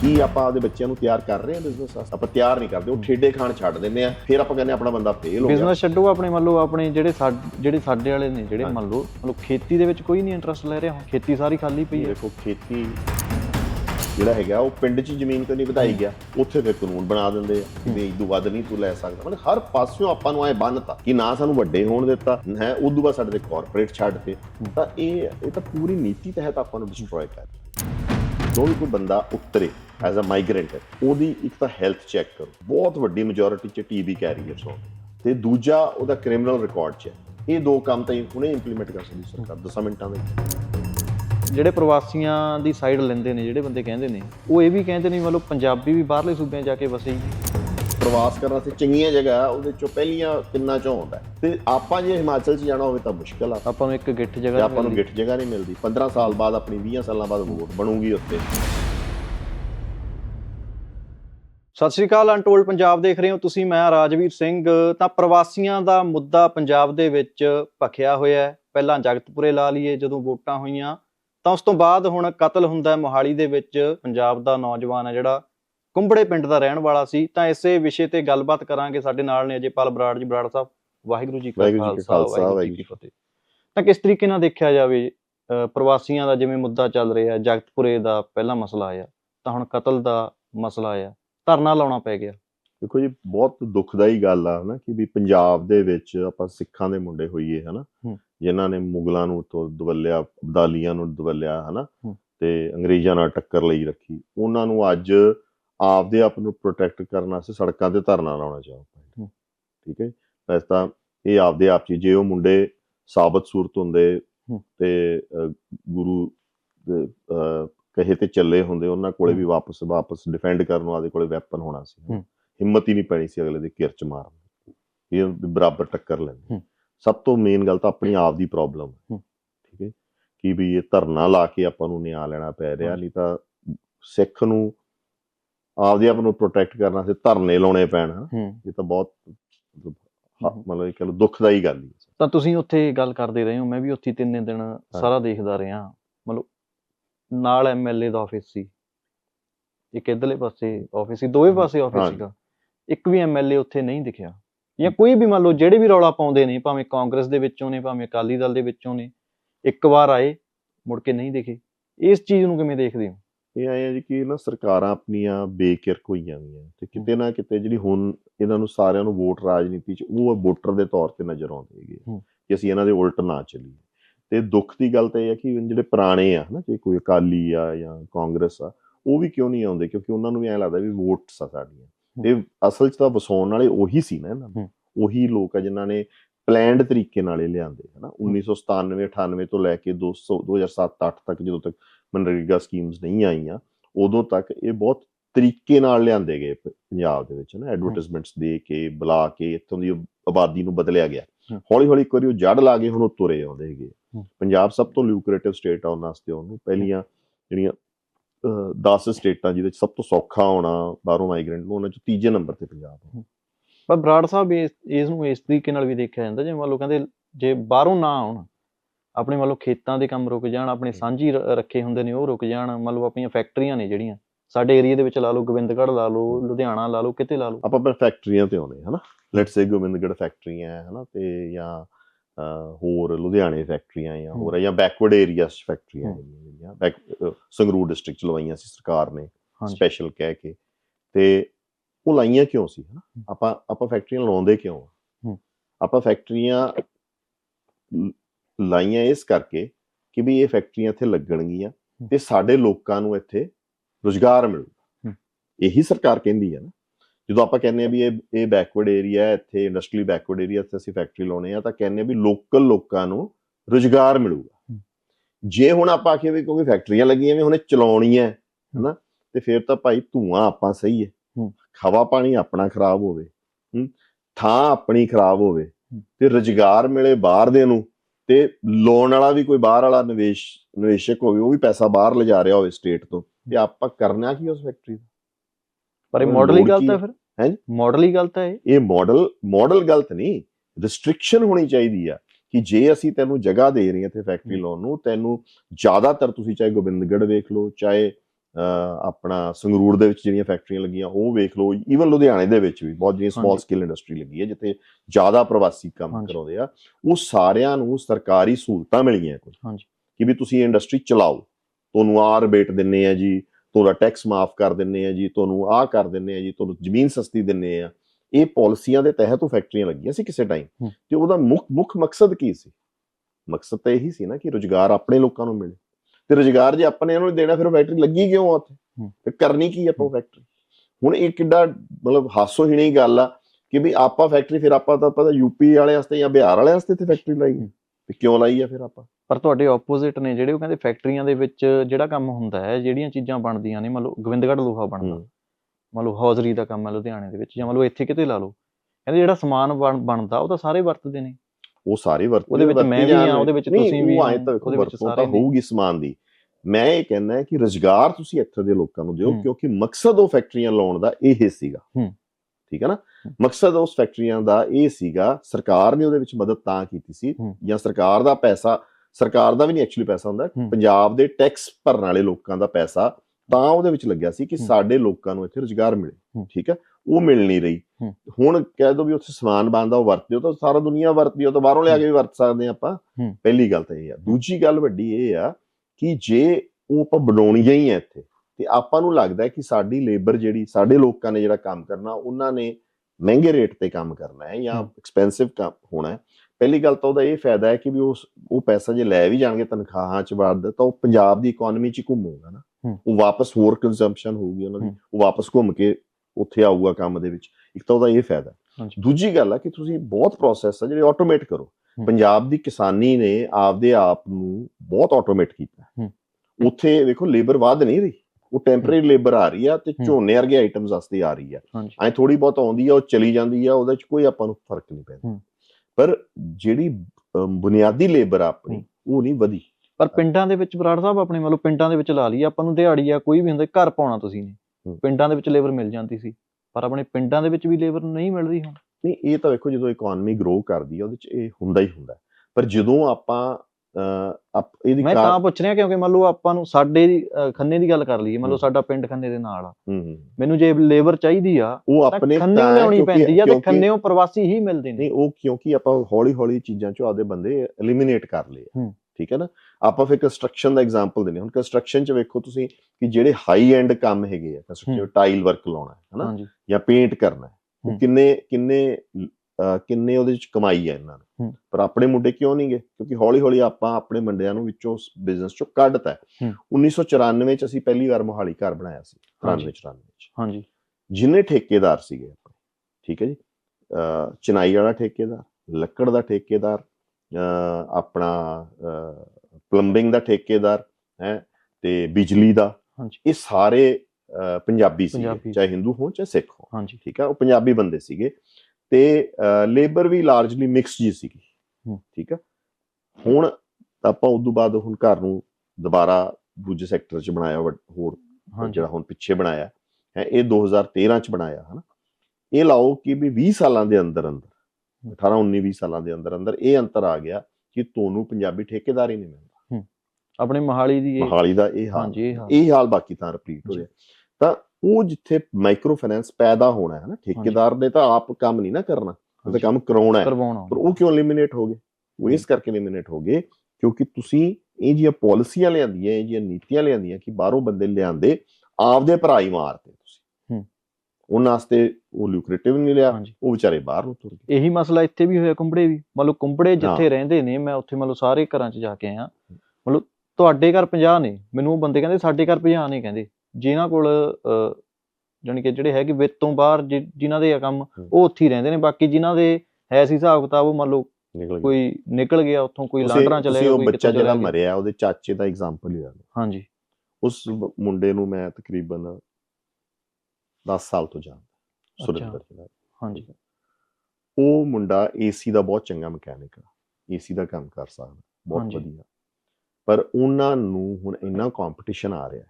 ਕੀ ਆਪਾਂ ਆਪਦੇ ਬੱਚਿਆਂ ਨੂੰ ਤਿਆਰ ਕਰ ਰਹੇ ਹਾਂ ਬਿਜ਼ਨਸ ਵਾਸਤੇ ਆਪਾਂ ਤਿਆਰ ਨਹੀਂ ਕਰਦੇ ਉਹ ਠੇਡੇ ਖਾਣ ਛੱਡ ਦਿੰਦੇ ਆ। ਫਿਰ ਆਪਾਂ ਕਹਿੰਦੇ ਆਪਣਾ ਬੰਦਾ ਫੇਲ ਹੋ ਗਿਆ। ਬਿਜ਼ਨਸ ਛੱਡੋ ਆਪਣੇ ਮੰਨ ਲਓ ਆਪਣੇ ਜਿਹੜੇ ਜਿਹੜੇ ਸਾਡੇ ਵਾਲੇ ਨੇ ਜਿਹੜੇ ਮੰਨ ਲਓ ਮੰਨ ਲਓ ਖੇਤੀ ਦੇ ਵਿੱਚ ਕੋਈ ਨਹੀਂ ਇੰਟਰਸਟ ਲੈ ਰਿਹਾ ਖੇਤੀ ਸਾਰੀ ਖਾਲੀ ਪਈ ਹੈ। ਦੇਖੋ ਖੇਤੀ ਜਿਹੜਾ ਹੈਗਾ ਉਹ ਪਿੰਡ 'ਚ ਜ਼ਮੀਨ ਤੋਂ ਨਹੀਂ ਵਧਾਈ ਗਿਆ? ਉੱਥੇ ਫਿਰ ਕਾਨੂੰਨ ਬਣਾ ਦਿੰਦੇ ਆ ਵੀ ਇਦੋਂ ਵੱਧ ਨਹੀਂ ਤੂੰ ਲੈ ਸਕਦਾ। ਮਤਲਬ ਹਰ ਪਾਸਿਓਂ ਆਪਾਂ ਨੂੰ ਐ ਬੰਨਤਾ ਕਿ ਨਾ ਸਾਨੂੰ ਵੱਡੇ ਹੋਣ ਦਿੱਤਾ ਹੈ ਉਦੋਂ ਬਾਅਦ ਸਾਡੇ ਤੇ ਕਾਰਪੋਰੇਟ ਛੱਡਤੇ ਤਾਂ। ਇਹ ਇਹ ਤਾਂ ਪੂਰੀ ਨੀਤੀ ਤਹਿਤ ਆਪਾਂ ਨੂੰ ਡਿਸਟਰੋਏ ਕਰ ਜੋ ਵੀ ਕੋਈ ਬੰਦਾ ਉਤਰੇ ਐਜ਼ ਅ ਮਾਈਗ੍ਰੈਂਟ ਉਹਦੀ ਇੱਕ ਤਾਂ ਹੈਲਥ ਚੈੱਕ ਕਰੋ। ਬਹੁਤ ਵੱਡੀ ਮੈਜੋਰਿਟੀ 'ਚ ਟੀਬੀ ਕੈਰੀਅਰਸ ਹੋਣ ਤੇ ਦੂਜਾ, ਉਹਦਾ ਕ੍ਰਿਮੀਨਲ ਰਿਕਾਰਡ ਚੈੱਕ ਇਹ ਦੋ ਕੰਮ ਤਾਂ ਹੁਣੇ ਇੰਪਲੀਮੈਂਟ ਕਰ ਸਕਦੀ ਸਰਕਾਰ 10 ਮਿੰਟਾਂ ਦੇ ਵਿੱਚ। ਜਿਹੜੇ ਪ੍ਰਵਾਸੀਆਂ ਦੀ ਸਾਈਡ ਲੈਂਦੇ ਨੇ, ਜਿਹੜੇ ਬੰਦੇ ਕਹਿੰਦੇ ਨੇ, ਉਹ ਇਹ ਵੀ ਕਹਿੰਦੇ ਨੇ ਮੰਨ ਲਓ ਪੰਜਾਬੀ ਵੀ ਬਾਹਰਲੇ ਸੂਬਿਆਂ ਜਾ ਕੇ ਵਸੇ। ਪ੍ਰਵਾਸ ਕਰਨ ਵਾਸਤੇ ਚੰਗੀਆਂ ਜਗ੍ਹਾ ਉਹਦੇ ਚੋਂ ਪਹਿਲੀਆਂ ਕਿੰਨਾ ਚੋਂ ਆਉਂਦਾ। ਤੇ ਆਪਾਂ ਜੇ ਹਿਮਾਚਲ 'ਚ ਜਾਣਾ ਹੋਵੇ ਤਾਂ ਮੁਸ਼ਕਲ ਆ। ਆਪਾਂ ਨੂੰ ਇੱਕ ਗਿੱਠ ਜਗ੍ਹਾ ਆਪਾਂ ਨੂੰ ਗਿੱਠ ਜਗ੍ਹਾ ਨਹੀਂ ਮਿਲਦੀ। 15 ਸਾਲ ਬਾਅਦ ਆਪਣੀ 20 ਸਾਲਾਂ ਬਾਅਦ ਵੋਟ ਬਣੂਗੀ ਉੱਤੇ ਸਤਿ ਸ਼੍ਰੀ ਅਕਾਲ ਅਨਟੋਲਡ ਪੰਜਾਬ ਦੇਖ ਰਹੇ ਹੋ ਤੁਸੀਂ ਮੈਂ ਰਾਜਵੀਰ ਸਿੰਘ। ਤਾਂ ਪ੍ਰਵਾਸੀਆਂ ਦਾ ਮੁੱਦਾ ਪੰਜਾਬ ਦੇ ਵਿੱਚ ਭਖਿਆ ਹੋਇਆ ਹੈ। ਪਹਿਲਾਂ ਜਗਤਪੁਰੇ ਲਾ ਲਈਏ ਜਦੋਂ ਵੋਟਾਂ ਹੋਈਆਂ ਤਾਂ ਉਸ ਤੋਂ ਬਾਅਦ ਹੁਣ ਕਤਲ ਹੁੰਦਾ ਮੋਹਾਲੀ ਦੇ ਵਿੱਚ। ਪੰਜਾਬ ਦਾ ਨੌਜਵਾਨ ਹੈ ਜਿਹੜਾ ਕੁੰਬੜੇ ਪਿੰਡ ਦਾ ਰਹਿਣ ਵਾਲਾ ਸੀ ਤਾਂ ਇਸੇ ਵਿਸ਼ੇ ਤੇ ਗੱਲਬਾਤ ਕਰਾਂਗੇ ਸਾਡੇ ਨਾਲ ਨੇ ਅਜੇਪਾਲ ਬਰਾੜ ਜੀ ਬਰਾੜ ਸਾਹਿਬ। ਵਾਹਿਗੁਰੂ ਜੀ ਕਾ ਖਾਲਸਾ ਵਾਹਿਗੁਰੂ ਜੀ ਕੀ ਫਤਿਹ। ਤਾਂ ਕਿਸ ਤਰੀਕੇ ਨਾਲ ਦੇਖਿਆ ਜਾਵੇ ਪ੍ਰਵਾਸੀਆਂ ਦਾ ਜਿਵੇਂ ਮੁੱਦਾ ਚੱਲ ਰਿਹਾ ਜਗਤਪੁਰੇ ਦਾ ਪਹਿਲਾ ਮਸਲਾ ਆਇਆ ਤਾਂ ਹੁਣ ਕਤਲ ਦਾ ਮਸਲਾ ਆਇਆ ਧਰਨਾ ਲਾਉਣਾ ਪੈ ਗਿਆ। ਦੇਖੋ ਜੀ ਬਹੁਤ ਦੁਖਦਾਈ ਗੱਲ ਆ ਹਨਾ ਕਿ ਵੀ ਪੰਜਾਬ ਦੇ ਵਿੱਚ ਆਪਾਂ ਸਿੱਖਾਂ ਦੇ ਮੁੰਡੇ ਹੋਈਏ ਹਨਾ। ਜਿਨ੍ਹਾਂ ਨੇ ਮੁਗਲਾਂ ਨੂੰ ਤੋਂ ਦਵਲਿਆ ਦਾਲੀਆਂ ਨੂੰ ਦਵਲਿਆ ਹਨਾ। ਤੇ ਅੰਗਰੇਜ਼ਾਂ ਨਾਲ ਟੱਕਰ ਲਈ ਰੱਖੀ। ਉਹਨਾਂ ਨੂੰ ਅੱਜ ਆਪਦੇ ਆਪ ਨੂੰ ਪ੍ਰੋਟੈਕਟ ਕਰਨ ਵਾਸਤੇ ਸੜਕਾਂ ਤੇ ਧਰਨਾ ਲਾਉਣਾ ਚਾਹੁੰਦਾ। ਠੀਕ ਹੈ ਵੈਸੇ ਤਾਂ ਇਹ ਆਪਦੇ ਆਪ ਚ ਜੇ ਉਹ ਮੁੰਡੇ ਸਾਬਤ ਸੂਰਤ ਹੁੰਦੇ। ਤੇ ਗੁਰੂ ਕਹੇ ਤੇ ਚੱਲੇ ਹੁੰਦੇ ਉਹਨਾਂ ਕੋਲੇ ਵੀ ਵਾਪਸ ਵਾਪਸ ਡਿਫੈਂਡ ਕਰਨ ਵਾਲੇ ਕੋਲੇ ਵੈਪਨ ਹੋਣਾ ਸੀ। ਹਿੰਮਤ ਹੀ ਨਹੀਂ ਪੈਣੀ ਸੀ ਅਗਲੇ ਦੇ ਕਿਰਚ ਮਾਰਨ। ਇਹ ਬਰਾਬਰ ਟੱਕਰ ਲੈਂਦੇ। ਸਭ ਤੋਂ ਮੇਨ ਗੱਲ ਤਾਂ ਆਪਣੀ ਆਪ ਦੀ ਪ੍ਰੋਬਲਮ ਹੂੰ। ਠੀਕ ਹੈ ਕਿ ਵੀ ਇਹ ਧਰਨਾ ਲਾ ਕੇ ਆਪਾਂ ਨੂੰ ਨਿਆਂ ਲੈਣਾ ਪੈ ਰਿਹਾ। ਨਹੀਂ ਤਾਂ ਸਿੱਖ ਨੂੰ ਆਪਦੇ ਆਪ ਨੂੰ ਪ੍ਰੋਟੈਕਟ ਕਰਨਾ ਸੀ ਧਰਨੇ ਲਾਉਣੇ ਪੈਣ। ਇਹ ਤਾਂ ਬਹੁਤ ਮਤਲਬ ਇਹ ਕਹਿ ਲਓ ਦੁੱਖਦਾਈ ਗੱਲ ਹੀ ਤਾਂ ਤੁਸੀਂ ਉੱਥੇ ਗੱਲ ਕਰਦੇ ਰਹੇ ਹੋ ਮੈਂ ਵੀ ਉੱਥੇ ਤਿੰਨੇ ਦਿਨ ਸਾਰਾ ਦੇਖਦਾ ਰਿਹਾ। ਮਤਲਬ ਨਾਲ ਐਮਐਲਏ ਦਾ ਆਫਿਸ ਸੀ। ਇੱਕ ਇਧਰਲੇ ਪਾਸੇ ਆਫਿਸ ਸੀ ਦੋਵੇਂ ਪਾਸੇ ਆਫਿਸ। ਸੀਗਾ। ਇੱਕ ਵੀ ਐਮਐਲਏ ਉੱਥੇ ਨਹੀਂ ਦਿਖਿਆ। ਜਾਂ ਕੋਈ ਵੀ ਮੰਨ ਲਓ ਜਿਹੜੇ ਵੀ ਰੌਲਾ ਪਾਉਂਦੇ ਨੇ ਭਾਵੇਂ ਕਾਂਗਰਸ ਦੇ ਵਿੱਚੋਂ ਨੇ ਭਾਵੇਂ ਅਕਾਲੀ ਦਲ ਦੇ ਵਿੱਚੋਂ ਨੇ ਇੱਕ ਵਾਰ ਆਏ ਮੁੜ ਕੇ ਨਹੀਂ ਦਿਖੇ। ਇਸ ਚੀਜ਼ ਨੂੰ ਕਿਵੇਂ ਦੇਖਦੇ ਹੋ? ਇਹ ਆਏ ਆ ਜੀ ਕਿ ਨਾ ਸਰਕਾਰਾਂ ਆਪਣੀਆਂ ਬੇਕਿਰਕ ਹੋਈਆਂ ਹੋਈਆਂ ਤੇ ਕਿਤੇ ਨਾ ਕਿਤੇ ਜਿਹੜੀ ਹੁਣ ਇਹਨਾਂ ਨੂੰ ਸਾਰਿਆਂ ਨੂੰ ਵੋਟ ਰਾਜਨੀਤੀ 'ਚ ਉਹ ਵੋਟਰ ਦੇ ਤੌਰ ਤੇ ਨਜ਼ਰ ਆਉਂਦੇ ਹੈਗੇ। ਕਿ ਅਸੀਂ ਇਹਨਾਂ ਦੇ ਉਲਟ ਨਾ ਚੱਲੀਏ। ਤੇ ਦੁੱਖ ਦੀ ਗੱਲ ਤਾਂ ਇਹ ਹੈ ਕਿ ਜਿਹੜੇ ਪੁਰਾਣੇ ਆ ਹਨਾ ਜੇ ਕੋਈ ਅਕਾਲੀ ਆ ਜਾਂ ਕਾਂਗਰਸ ਆ ਉਹ ਵੀ ਕਿਉਂ ਨਹੀਂ ਆਉਂਦੇ? ਕਿਉਂਕਿ ਉਹਨਾਂ ਨੂੰ ਵੀ ਐਂ ਲੱਗਦਾ ਵੀ ਵੋਟਸ ਆ ਸਾਡੀਆਂ। ਤੇ ਅਸਲ 'ਚ ਤਾਂ ਵਸਾਉਣ ਵਾਲੇ ਉਹੀ ਸੀ ਨਾ ਇਹਨਾਂ ਨੂੰ। ਉਹੀ ਲੋਕ ਆ ਜਿਨ੍ਹਾਂ ਨੇ ਪਲੈਨਡ ਤਰੀਕੇ ਨਾਲ ਇਹ ਲਿਆਂਦੇ ਹਨਾ। 1997 98 ਤੋਂ ਲੈ ਕੇ 200 2007 8 ਤੱਕ ਜਦੋਂ ਤੱਕ ਮਨਰੇਗਾ ਸਕੀਮਸ ਨਹੀਂ ਆਈਆਂ ਉਦੋਂ ਤੱਕ ਇਹ ਬਹੁਤ ਤਰੀਕੇ ਨਾਲ ਲਿਆਂਦੇ ਗਏ ਪੰਜਾਬ ਦੇ ਵਿੱਚ ਨਾ ਐਡਵਰਟਾਈਜ਼ਮੈਂਟਸ ਦੇ ਕੇ ਬੁਲਾ ਕੇ ਇੱਥੋਂ ਦੀ ਆਬਾਦੀ ਨੂੰ ਬਦਲਿਆ ਗਿਆ। ਹੌਲੀ ਹੌਲੀ ਇੱਕ ਵਾਰੀ ਉਹ ਜੜ ਲਾ ਕੇ ਹੁਣ ਉਹ ਤੁਰੇ ਆਉਂਦੇ ਹੈਗੇ। ਪੰਜਾਬ ਸਭ ਤੋਂ ਲਿਊਕਰੇਟਿਵ ਸਟੇਟ ਆ ਉਹਨਾਂ ਵਾਸਤੇ ਉਹਨੂੰ ਪਹਿਲੀਆਂ ਜਿਹੜੀਆਂ 10 ਸਟੇਟਾਂ ਜਿਹਦੇ ਚ ਸਭ ਤੋਂ ਸੌਖਾ ਹੋਣਾ ਬਾਹਰੋਂ ਮਾਈਗ੍ਰੈਂਟ ਨੂੰ ਉਹਨਾਂ ਚ ਤੀਜੇ ਨੰਬਰ ਤੇ ਪੰਜਾਬ। ਪਰ ਬਰਾੜ ਸਾਹਿਬ ਇਸ ਨੂੰ ਇਸ ਤਰੀਕੇ ਨਾਲ ਵੀ ਦੇਖਿਆ ਜਾਂਦਾ ਜਿਵੇਂ ਮੰਨ ਲਓ ਕਹਿੰਦੇ ਜੇ ਬਾਹਰੋਂ ਨਾ ਆਉਣ ਆਪਣੇ ਮੰਨ ਲਓ ਖੇਤਾਂ ਦੇ ਕੰਮ ਰੁਕ ਜਾਣ ਆਪਣੇ ਸਾਂਝੀ ਰੱਖੇ ਹੁੰਦੇ ਨੇ ਉਹ ਰੁਕ ਜਾਣ ਮੰਨ ਲਓ ਆਪਣੀਆਂ ਫੈਕਟਰੀਆਂ ਨੇ ਜਿਹੜੀਆਂ। ਸਾਡੇ ਏਰੀਆ ਦੇ ਵਿੱਚ ਲਾ ਲਓ ਗੋਬਿੰਦਗੜ੍ਹ ਲਾ ਲਓ ਲੁਧਿਆਣਾ ਲਾ ਲਓ ਕਿਤੇ ਲਾ ਲਓ। ਆਪਾਂ ਆਪਣੇ ਫੈਕਟਰੀਆਂ ਤੇ ਆਉਨੇ ਹਨਾ? ਲੈਟਸ ਸੇ ਗੋਬਿੰਦਗੜ੍ਹ ਫੈਕਟਰੀਆਂ ਹੈ ਹਨਾ? ਤੇ ਜਾਂ ਹੋਰ ਲੁਧਿਆਣੇ ਫੈਕਟਰੀਆਂ ਜਾਂ ਹੋਰ ਜਾਂ ਬੈਕਵਰਡ ਏਰੀਆਸ ਫੈਕਟਰੀਆਂ ਜਿਹੜੀਆਂ ਬੈਕ ਸੰਗਰੂਰ ਡਿਸਟ੍ਰਿਕਟ ਚ ਲਵਾਈਆਂ ਸੀ ਸਰਕਾਰ ਨੇ ਸਪੈਸ਼ਲ ਕਹਿ ਕੇ। ਤੇ ਉਹ ਲਾਈਆਂ ਕਿਉਂ ਸੀ ਹਨਾ? ਆਪਾਂ ਆਪਾਂ ਫੈਕਟਰੀਆਂ ਲਾਉਂਦੇ ਕਿਉਂ। ਆਪਾਂ ਫੈਕਟਰੀਆਂ ਲਾਈਆਂ ਇਸ ਕਰਕੇ ਕਿ ਵੀ ਇਹ ਫੈਕਟਰੀਆਂ ਇੱਥੇ ਲੱਗਣਗੀਆਂ ਤੇ ਸਾਡੇ ਲੋਕਾਂ ਨੂੰ ਇੱਥੇ ਰੁਜ਼ਗਾਰ ਮਿਲੂਗਾ। ਇਹੀ ਸਰਕਾਰ ਕਹਿੰਦੀ ਹੈ ਨਾ ਜਦੋਂ ਆਪਾਂ ਕਹਿੰਦੇ ਆ ਵੀ ਇਹ ਇਹ ਬੈਕਵਰਡ ਏਰੀਆ ਹੈ ਇੱਥੇ ਇੰਡਸਟਰੀਅਲ ਬੈਕਵਰਡ ਏਰੀਆ ਤੇ ਅਸੀਂ ਫੈਕਟਰੀ ਲਾਉਣੇ ਆ ਤਾਂ ਕਹਿੰਦੇ ਆ ਵੀ ਲੋਕਲ ਲੋਕਾਂ ਨੂੰ ਰੁਜ਼ਗਾਰ ਮਿਲੂਗਾ। ਜੇ ਹੁਣ ਆਪਾਂ ਆਖੀਏ ਵੀ ਕਿਉਂਕਿ ਫੈਕਟਰੀਆਂ ਲੱਗੀਆਂ ਵੀ ਹੁਣੇ ਚਲਾਉਣੀਆਂ ਹੈ, ਹਨਾ ਤੇ ਫਿਰ ਤਾਂ ਭਾਈ ਧੂਆਂ ਆਪਾਂ ਸਹੀ ਹੈ। ਹਵਾ ਪਾਣੀ ਆਪਣਾ ਖਰਾਬ ਹੋਵੇ ਥਾਂ ਆਪਣੀ ਖਰਾਬ ਹੋਵੇ। ਤੇ ਰੁਜ਼ਗਾਰ ਮਿਲੇ ਬਾਹਰ ਦੇ ਨੂੰ ਤੇ ਲੋਨ ਵਾਲਾ ਵੀ ਕੋਈ ਬਾਹਰ ਵਾਲਾ ਨਿਵੇਸ਼ ਨਿਵੇਸ਼ਕ ਹੋਵੇ ਉਹ ਵੀ ਪੈਸਾ ਬਾਹਰ ਲਿਜਾ ਰਿਹਾ ਹੋਵੇ ਸਟੇਟ ਤੋਂ ਤੇ ਆਪਾਂ ਕਰਨਾ ਕੀ ਉਸ ਫੈਕਟਰੀ ਦਾ ਪਰ ਇਹ ਮਾਡਲ ਹੀ ਗਲਤ ਹੈ ਹੈ? ਫਿਰ ਹੈਂਜੀ? ਮਾਡਲ ਹੀ ਗਲਤ ਹੈ ਇਹ ਮਾਡਲ ਮਾਡਲ ਗਲਤ ਨਹੀਂ ਰਿਸਟ੍ਰਿਕਸ਼ਨ ਹੋਣੀ ਚਾਹੀਦੀ ਆ ਕਿ ਜੇ ਅਸੀਂ ਤੈਨੂੰ ਜਗ੍ਹਾ ਦੇ ਰਹੇ ਹਾਂ ਤੇ ਫੈਕਟਰੀ। ਲਾਉਣ ਨੂੰ ਤੈਨੂੰ ਜ਼ਿਆਦਾਤਰ ਤੁਸੀਂ ਚਾਹੇ ਗੋਬਿੰਦਗੜ੍ਹ ਵੇਖ ਲਓ ਚਾਹੇ ਆਪਣਾ ਸੰਗਰੂਰ ਦੇ ਵਿੱਚ ਜਿਹੜੀਆਂ ਫੈਕਟਰੀਆਂ ਲੱਗੀਆਂ ਉਹ ਵੇਖ ਲਓ ਈਵਨ ਲੁਧਿਆਣੇ ਦੇ ਵਿੱਚ ਵੀ ਬਹੁਤ ਜਿਹੜੀਆਂ ਸਮਾਲ। ਸਕੇਲ ਇੰਡਸਟਰੀ ਲੱਗੀ ਹੈ ਜਿੱਥੇ ਜ਼ਿਆਦਾ ਪ੍ਰਵਾਸੀ ਕੰਮ। ਕਰਾਉਂਦੇ ਆ ਉਹ ਸਾਰਿਆਂ ਨੂੰ ਸਰਕਾਰੀ ਸਹੂਲਤਾਂ ਮਿਲੀਆਂ ਕੁਝ ਹਾਂਜੀ। ਕਿ ਵੀ ਤੁਸੀਂ ਇੰਡਸਟਰੀ ਚਲਾਓ ਤੁਹਾਨੂੰ ਆਹ ਰਿਬੇਟ ਦਿੰਨੇ ਆ ਜੀ ਤੁਹਾਡਾ ਟੈਕਸ ਮਾਫ ਕਰ ਦਿੰਨੇ ਆ ਜੀ ਤੁਹਾਨੂੰ ਆਹ ਕਰ ਦਿੰਨੇ ਆ ਜੀ ਤੁਹਾਨੂੰ ਜ਼ਮੀਨ ਸਸਤੀ ਦਿੰਨੇ ਆ ਇਹ ਪਾਲਿਸੀਆਂ ਦੇ ਤਹਿਤ ਉਹ ਫੈਕਟਰੀਆਂ ਲੱਗੀਆਂ ਸੀ ਕਿਸੇ ਟਾਈਮ। ਤੇ ਉਹਦਾ ਮੁੱਖ ਮੁੱਖ ਮਕਸਦ ਕੀ ਸੀ ਮਕਸਦ ਤਾਂ ਇਹੀ ਸੀ ਨਾ ਕਿ ਰੋਜ਼ਗਾਰ ਆਪਣੇ ਲੋਕਾਂ ਨੂੰ ਮਿਲੇ ਤੇ ਰੋਜ਼ਗਾਰ ਜੇ ਆਪਣੇ ਨੂੰ ਦੇਣਾ ਫਿਰ ਫੈਕਟਰੀ ਲੱਗੀ ਕਿਉਂ ਆ ਉੱਥੇ। ਤੇ ਕਰਨੀ ਕੀ ਆਪਾਂ ਫੈਕਟਰੀ ਹੁਣ ਇਹ ਕਿੱਡਾ ਮਤਲਬ ਹਾਸੋਹੀਣੀ ਗੱਲ ਆ ਕਿ ਵੀ ਆਪਾਂ ਫੈਕਟਰੀ ਫਿਰ ਆਪਾਂ ਤਾਂ ਪਤਾ ਯੂਪੀ ਵਾਲੇ ਵਾਸਤੇ ਜਾਂ ਬਿਹਾਰ ਵਾਲੇ ਵਾਸਤੇ ਤੇ ਫੈਕਟਰੀ ਲਾਈ। ਤੇ ਕਿਉਂ ਲਾਈ ਆ ਫਿਰ ਆਪਾਂ? ਪਰ ਤੁਹਾਡੇ ਆਪੋਜ਼ਿਟ ਨੇ ਜਿਹੜੇ ਉਹ ਕਹਿੰਦੇ ਫੈਕਟਰੀਆਂ ਦੇ ਵਿੱਚ ਜਿਹੜਾ ਕੰਮ ਹੁੰਦਾ ਹੈ ਜਿਹੜੀਆਂ ਚੀਜ਼ਾਂ ਬਣਦੀਆਂ ਨੇ ਮੰਨ ਲਓ ਗੋਬਿੰਦਗੜ੍ਹ ਲੋਹਾ ਬਣਦਾ। ਮੰਨ ਲਓ ਹੌਜ਼ਰੀ ਦਾ ਕੰਮ ਹੈ ਲੁਧਿਆਣੇ ਦੇ ਵਿੱਚ ਜਾਂ ਮੰਨ ਲਓ ਇੱਥੇ ਕਿਤੇ ਲਾ ਲਓ। ਕਹਿੰਦੇ ਜਿਹੜਾ ਸਮਾਨ ਬਣ- ਬਣਦਾ ਉਹ ਤਾਂ ਸਾਰੇ ਵਰਤਦੇ ਨੇ। ਉਹ ਸਾਰੇ ਵਰਤਦੇ ਉਹਦੇ ਵਿੱਚ ਮੈਂ ਵੀ ਹਾਂ, ਉਹਦੇ ਵਿੱਚ ਤੁਸੀਂ ਵੀ ਆਏਂ ਤਾਂ ਉਹਦੇ ਵਿੱਚ ਸਾਰੇ। ਹੋਊਗੀ ਸਮਾਨ ਦੀ। ਮੈਂ ਇਹ ਕਹਿੰਦਾ ਕਿ ਰੋਜ਼ਗਾਰ ਤੁਸੀਂ ਇੱਥੇ ਦੇ ਲੋਕਾਂ ਨੂੰ ਦਿਓ। ਕਿਉਂਕਿ ਮਕਸਦ ਉਹ ਫੈਕਟਰੀਆਂ ਲਾਉਣ ਦਾ ਇਹ ਸੀਗਾ। ਠੀਕ ਹੈ ਨਾ। ਮਕਸਦ ਉਸ ਫੈਕਟਰੀਆਂ ਦਾ ਇਹ ਸੀਗਾ ਸਰਕਾਰ ਨੇ ਉਹਦੇ ਵਿੱਚ ਮਦਦ ਤਾਂ ਕੀਤੀ ਸੀ। ਜਾਂ ਸਰਕਾਰ ਦਾ ਪੈਸਾ ਸਰਕਾਰ ਦਾ ਵੀ ਨਹੀਂ ਐਕਚੁਅਲੀ ਪੈਸਾ ਹੁੰਦਾ। ਪੰਜਾਬ ਦੇ ਟੈਕਸ ਭਰਨ ਵਾਲੇ ਲੋਕਾਂ ਦਾ ਪੈਸਾ ਤਾਂ ਉਹਦੇ ਵਿੱਚ ਲੱਗਿਆ ਸੀ ਕਿ। ਸਾਡੇ ਲੋਕਾਂ ਨੂੰ ਇੱਥੇ ਰੋਜ਼ਗਾਰ ਮਿਲੇ। ਠੀਕ ਹੈ ਉਹ ਮਿਲ ਨਹੀਂ ਰਹੀ। ਹੁਣ ਕਹਿ ਦੋ ਵੀ ਉੱਥੇ ਸਮਾਨ ਬਣਦਾ ਉਹ ਵਰਤਦੇ ਹੋ ਤਾਂ ਸਾਰਾ ਦੁਨੀਆ ਵਰਤਦੀ ਹੋ ਤਾਂ ਬਾਹਰੋਂ ਲਿਆ ਕੇ ਵੀ ਵਰਤ ਸਕਦੇ ਆਪਾਂ। ਪਹਿਲੀ ਗੱਲ ਤਾਂ ਇਹ ਆ ਦੂਜੀ ਗੱਲ ਵੱਡੀ ਇਹ ਆ ਕਿ ਜੇ ਉਹ ਆਪਾਂ ਬਣਾਉਣੀਆਂ ਹੀ ਆ ਇੱਥੇ ਤੇ ਆਪਾਂ ਨੂੰ ਲੱਗਦਾ ਹੈ ਕਿ ਸਾਡੀ ਲੇਬਰ ਜਿਹੜੀ ਸਾਡੇ ਲੋਕਾਂ ਨੇ ਜਿਹੜਾ ਕੰਮ ਕਰਨਾ ਉਹਨਾਂ ਨੇ ਮਹਿੰਗੇ ਰੇਟ ਤੇ ਕੰਮ ਕਰਨਾ ਹੈ ਜਾਂ ਹੂੰ। ਐਕਸਪੈਂਸਿਵ ਕੰਮ ਹੋਣਾ ਹੈ ਪਹਿਲੀ ਗੱਲ ਤਾਂ ਉਹਦਾ ਇਹ ਫਾਇਦਾ ਹੈ ਕਿ ਵੀ ਉਸ ਉਹ ਪੈਸਾ ਜੇ ਲੈ ਵੀ ਜਾਣਗੇ ਤਨਖਾਹਾਂ ਚ ਵੱਧ ਤਾਂ ਉਹ ਪੰਜਾਬ ਦੀ ਇਕਨੋਮੀ ਚ ਹੀ ਘੁੰਮੂਗਾ ਨਾ ਹੂੰ। ਉਹ ਵਾਪਸ ਹੋਰ ਕੰਜ਼ੰਪਸ਼ਨ ਹੋਊਗੀ ਉਹਨਾਂ ਦੀ ਹੂੰ। ਉਹ ਵਾਪਸ ਘੁੰਮ ਕੇ ਉੱਥੇ ਆਊਗਾ ਕੰਮ ਦੇ ਵਿੱਚ ਇੱਕ ਤਾਂ ਉਹਦਾ ਇਹ ਫਾਇਦਾ ਹੈ। ਦੂਜੀ ਗੱਲ ਆ ਕਿ ਤੁਸੀਂ ਬਹੁਤ ਪ੍ਰੋਸੈਸ ਆ ਜਿਹੜੇ ਆਟੋਮੇਟ ਕਰੋ ਹੂੰ। ਪੰਜਾਬ ਦੀ ਕਿਸਾਨੀ ਨੇ ਆਪਦੇ ਆਪ ਨੂੰ ਬਹੁਤ ਆਟੋਮੇਟ ਕੀਤਾ। ਉੱਥੇ ਵੇਖੋ ਲੇਬਰ ਵੱਧ ਨਹੀਂ ਰਹੀ ਉਹ ਟੈਂਪਰੇਰੀ ਲੇਬਰ ਆ ਰਹੀ ਆ ਤੇ। ਝੋਨੇ ਵਰਗੇ ਆਈਟਮਸ ਵਾਸਤੇ ਆ ਰਹੀ ਆ ਐ ਥੋੜੀ ਬਹੁਤ ਆਉਂਦੀ ਆ ਉਹ ਚਲੀ ਜਾਂਦੀ ਆ ਉਹਦੇ ਚ ਕੋਈ ਆਪਾਂ ਨੂੰ ਫ਼ਰਕ ਨਹੀਂ ਪੈਂਦਾ। ਪਰ ਜਿਹੜੀ ਬੁਨਿਆਦੀ ਲੇਬਰ ਆਪਣੀ। ਉਹ ਨਹੀਂ ਵਧੀ ਪਰ ਪਿੰਡਾਂ ਦੇ ਵਿੱਚ ਬਰਾੜ ਸਾਹਿਬ ਆਪਣੇ ਮੰਨ ਲਓ ਪਿੰਡਾਂ ਦੇ ਵਿੱਚ ਲਾ ਲਈ ਆਪਾਂ ਨੂੰ ਦਿਹਾੜੀ ਆ ਕੋਈ ਵੀ ਹੁੰਦਾ ਘਰ ਪਾਉਣਾ ਤੁਸੀਂ ਨੇ। ਪਿੰਡਾਂ ਦੇ ਵਿੱਚ ਲੇਬਰ ਮਿਲ ਜਾਂਦੀ ਸੀ ਪਰ ਆਪਣੇ ਪਿੰਡਾਂ ਦੇ ਵਿੱਚ ਵੀ ਲੇਬਰ ਨਹੀਂ ਮਿਲ ਰਹੀ ਹੁਣ ਨਹੀਂ ਇਹ ਤਾਂ ਵੇਖੋ ਜਦੋਂ ਇਕਨੋਮੀ ਗਰੋ ਕਰਦੀ ਹੈ ਉਹਦੇ ਚ ਇਹ ਹੁੰਦਾ ਹੀ ਹੁੰਦਾ। ਪਰ ਜਦੋਂ ਆਪਾਂ ਇਹਦੀ ਮੈਂ ਤਾਂ ਪੁੱਛ ਰਿਹਾ ਕਿਉਂਕਿ ਮੰਨ ਲਓ ਆਪਾਂ ਨੂੰ ਸਾਡੇ ਖੰਨੇ ਦੀ ਗੱਲ ਕਰ ਲਈਏ ਮੰਨ ਲਓ। ਸਾਡਾ ਪਿੰਡ ਖੰਨੇ ਦੇ ਨਾਲ ਆ। ਮੈਨੂੰ ਜੇ ਲੇਬਰ ਚਾਹੀਦੀ ਆ ਉਹ ਆਪਣੇ ਖੰਨੇ ਲਿਆਉਣੀ ਪੈਂਦੀ ਆ ਤੇ ਖੰਨੇੋਂ ਪ੍ਰਵਾਸੀ ਹੀ ਮਿਲਦੇ ਨੇ ਨਹੀਂ ਉਹ ਕਿਉਂਕਿ ਆਪਾਂ ਹੌਲੀ ਹੌਲੀ ਚੀਜ਼ਾਂ ਚੋਂ ਆਪਦੇ ਬੰਦੇ ਐਲੀਮੀਨੇਟ ਕਰ ਲਏ ਆ। ਠੀਕ ਹੈ ਨਾ ਆਪਾਂ ਫਿਰ ਕੰਸਟਰਕਸ਼ਨ ਦਾ ਐਗਜ਼ਾਮਪਲ ਦਿੰਦੇ ਹਾਂ। ਹੁਣ ਕੰਸਟਰਕਸ਼ਨ ਚ ਵੇਖੋ ਤੁਸੀਂ ਕਿ ਜਿਹੜੇ ਹਾਈ ਐਂਡ ਕੰਮ ਹੈਗੇ ਆ ਕੰਸਟਰਕਸ਼ਨ। ਟਾਈਲ ਵਰਕ ਲਾਉਣਾ ਹੈ ਹਨਾ ਜਾਂ ਪੇਂਟ ਕਰਨਾ ਹੈ ਉਹ। ਕਿੰਨੇ ਕਿੰਨੇ ਕਿੰਨੇ ਉਹਦੇ ਵਿੱਚ ਕਮਾਈ ਹੈ ਇਹਨਾਂ ਨੇ। ਪਰ ਆਪਣੇ ਮੁੰਡੇ ਕਿਉਂ ਨਹੀਂ ਗਏ ਕਿਉਂਕਿ ਹੌਲੀ ਹੌਲੀ ਆਪਾਂ ਆਪਣੇ ਮੁੰਡਿਆਂ ਨੂੰ ਵਿੱਚੋਂ ਬਿਜ਼ਨਸ ਚੋਂ ਕੱਢਤਾ ਹੈ। ਹੂੰ। 1994 ਚ ਅਸੀਂ ਪਹਿਲੀ ਵਾਰ ਮੋਹਾਲੀ ਘਰ ਬਣਾਇਆ ਸੀ 93 ਹਾਂਜੀ। 94 ਚ ਹਾਂਜੀ ਜਿੰਨੇ ਠੇਕੇਦਾਰ ਸੀਗੇ ਆਪਣੇ ਠੀਕ ਹੈ ਜੀ ਚਿਨਾਈ ਵਾਲਾ ਠੇਕੇਦਾਰ ਲੱਕੜ ਦਾ ਠੇਕੇਦਾਰ ਆਪਣਾ ਪਲੰਬਿੰਗ ਦਾ ਠੇਕੇਦਾਰ ਹੈ ਤੇ ਬਿਜਲੀ ਦਾ ਇਹ ਸਾਰੇ ਪੰਜਾਬੀ ਪੰਜਾਬੀ। ਚਾਹੇ ਹਿੰਦੂ ਹੋਣ ਚਾਹੇ ਸਿੱਖ ਹੋਣ। ਹਾਂਜੀ। ਠੀਕ ਹੈ ਉਹ ਪੰਜਾਬੀ ਬੰਦੇ ਸੀਗੇ। ਤੇ ਲੇਬਰ ਵੀ ਲਾਰਜਲੀ ਮਿਕਸ ਜੀ ਸੀਗੀ। ਠੀਕ ਹੈ ਹੁਣ ਆਪਾਂ ਉਸ ਤੋਂ ਬਾਅਦ ਹੁਣ ਘਰ ਨੂੰ ਦੁਬਾਰਾ ਦੂਜੇ ਸੈਕਟਰ 'ਚ ਬਣਾਇਆ ਹੋਰ ਜਿਹੜਾ ਹੁਣ ਪਿੱਛੇ ਬਣਾਇਆ ਹੈ ਇਹ 2013 ਚ ਬਣਾਇਆ ਹਨਾ? ਇਹ ਲਾਓ ਕਿ ਵੀ 20 ਸਾਲਾਂ ਦੇ ਅੰਦਰ ਅੰਦਰ 18 19 20 ਸਾਲਾਂ ਦੇ ਅੰਦਰ ਅੰਦਰ ਇਹ ਅੰਤਰ ਆ ਗਿਆ ਕਿ ਤੁਹਾਨੂੰ ਪੰਜਾਬੀ ਠੇਕੇਦਾਰ ਹੀ ਨਹੀਂ ਮਿਲਦਾ ਆਪਣੇ ਮੋਹਾਲੀ ਦੀ ਮੋਹਾਲੀ ਦਾ ਇਹ ਹਾਲ। ਇਹ ਹਾਲ। ਬਾਕੀ ਤਾਂ ਰਿਪੀਟ ਹੋ। ਰਿਹਾ। ਤਾਂ ਉਹ ਜਿੱਥੇ ਮਾਈਕਰੋ ਫਾਈਨੈਂਸ ਪੈਦਾ ਹੋਣਾ ਹੈ ਨਾ ਠੇਕੇਦਾਰ ਨੇ ਤਾਂ ਆਪ ਕੰਮ ਨਹੀਂ ਨਾ ਕਰਨਾ ਉਹ ਤਾਂ ਹਾਂਜੀ। ਕੰਮ ਕਰਾਉਣਾ ਹੈ। ਪਰ ਉਹ ਕਿਉਂ ਐਲੀਮੀਨੇਟ ਹੋ ਗਏ? ਉਹ ਇਸ ਕਰਕੇ ਐਲੀਮੀਨੇਟ ਹੋ ਗਏ ਕਿਉਂਕਿ ਤੁਸੀਂ ਇਹ ਜੀਆਂ ਪਾਲਿਸੀਆਂ ਲਿਆਂਦੀਆਂ ਇਹ ਜੀਆਂ ਨੀਤੀਆਂ ਲਿਆਂਦੀਆਂ ਕਿ ਬਾਹਰੋਂ ਬੰਦੇ ਲਿਆਂਦੇ ਆਪਦੇ ਭਰਾ ਹੀ ਮਾਰਦੇ ਤੁਸੀਂ। ਹੂੰ। ਉਹਨਾਂ ਵਾਸਤੇ ਉਹ ਲੂਕਰੇਟਿਵ ਨਹੀਂ ਲਿਆ ਉਹ ਵਿਚਾਰੇ ਬਾਹਰ ਨੂੰ ਤੁਰ ਗਏ। ਇਹੀ ਮਸਲਾ ਇੱਥੇ ਵੀ ਹੋਇਆ ਕੁੰਬੜੇ ਵੀ। ਮੰਨ ਲਓ ਕੁੰਬੜੇ ਜਿੱਥੇ। ਰਹਿੰਦੇ ਨੇ ਮੈਂ ਉੱਥੇ ਮੰਨ ਲਓ ਸਾਰੇ ਘਰਾਂ 'ਚ ਜਾ ਕੇ ਆਇਆ। ਮੰਨ ਲਓ ਤੁਹਾਡੇ ਘਰ 50 ਨੇ ਮੈਨੂੰ ਉਹ ਬੰਦੇ ਕਹਿੰਦੇ ਸਾਡੇ ਘਰ 50 ਨੇ ਕਹਿੰਦੇ। ਜਿਨ੍ਹਾਂ ਕੋਲ ਜਾਣੀ ਕਿ ਜਿਹੜੇ ਹੈਗੇ ਵਿੱਤ ਤੋਂ ਬਾਹਰ ਜਿਨ੍ਹਾਂ ਦੇ ਆ ਕੰਮ। ਉਹ ਉੱਥੇ ਹੀ ਰਹਿੰਦੇ ਨੇ। ਬਾਕੀ ਜਿਨ੍ਹਾਂ ਦੇ ਹੈ ਸੀ ਹਿਸਾਬ ਕਿਤਾਬ ਉਹ ਮੰਨ ਲਓ ਕੋਈ ਨਿਕਲ ਗਿਆ ਉੱਥੋਂ ਕੋਈ ਲਾਂਡਰਾਂ ਚਲੇ ਗਿਆ ਉਹ ਕੋਈ ਬੱਚਾ ਜਿਹੜਾ। ਮਰਿਆ ਉਹਦੇ ਚਾਚੇ ਦਾ ਐਗਜ਼ਾਮਪਲ ਲਿਆ ਹਾਂਜੀ। ਉਸ ਮੁੰਡੇ ਨੂੰ ਮੈਂ ਤਕਰੀਬਨ 10 ਸਾਲ ਤੋਂ ਜਾਣਦਾ ਸੁਰਿੰਦਰ ਹਾਂਜੀ। ਉਹ ਮੁੰਡਾ ਏਸੀ ਦਾ ਬਹੁਤ ਚੰਗਾ ਮਕੈਨਿਕ ਆ। ਏਸੀ ਦਾ ਕੰਮ ਕਰ ਸਕਦਾ ਬਹੁਤ। ਵਧੀਆ। ਪਰ ਉਹਨਾਂ ਨੂੰ ਹੁਣ ਇੰਨਾ ਕੰਪੀਟੀਸ਼ਨ ਆ ਰਿਹਾ ਹੈ।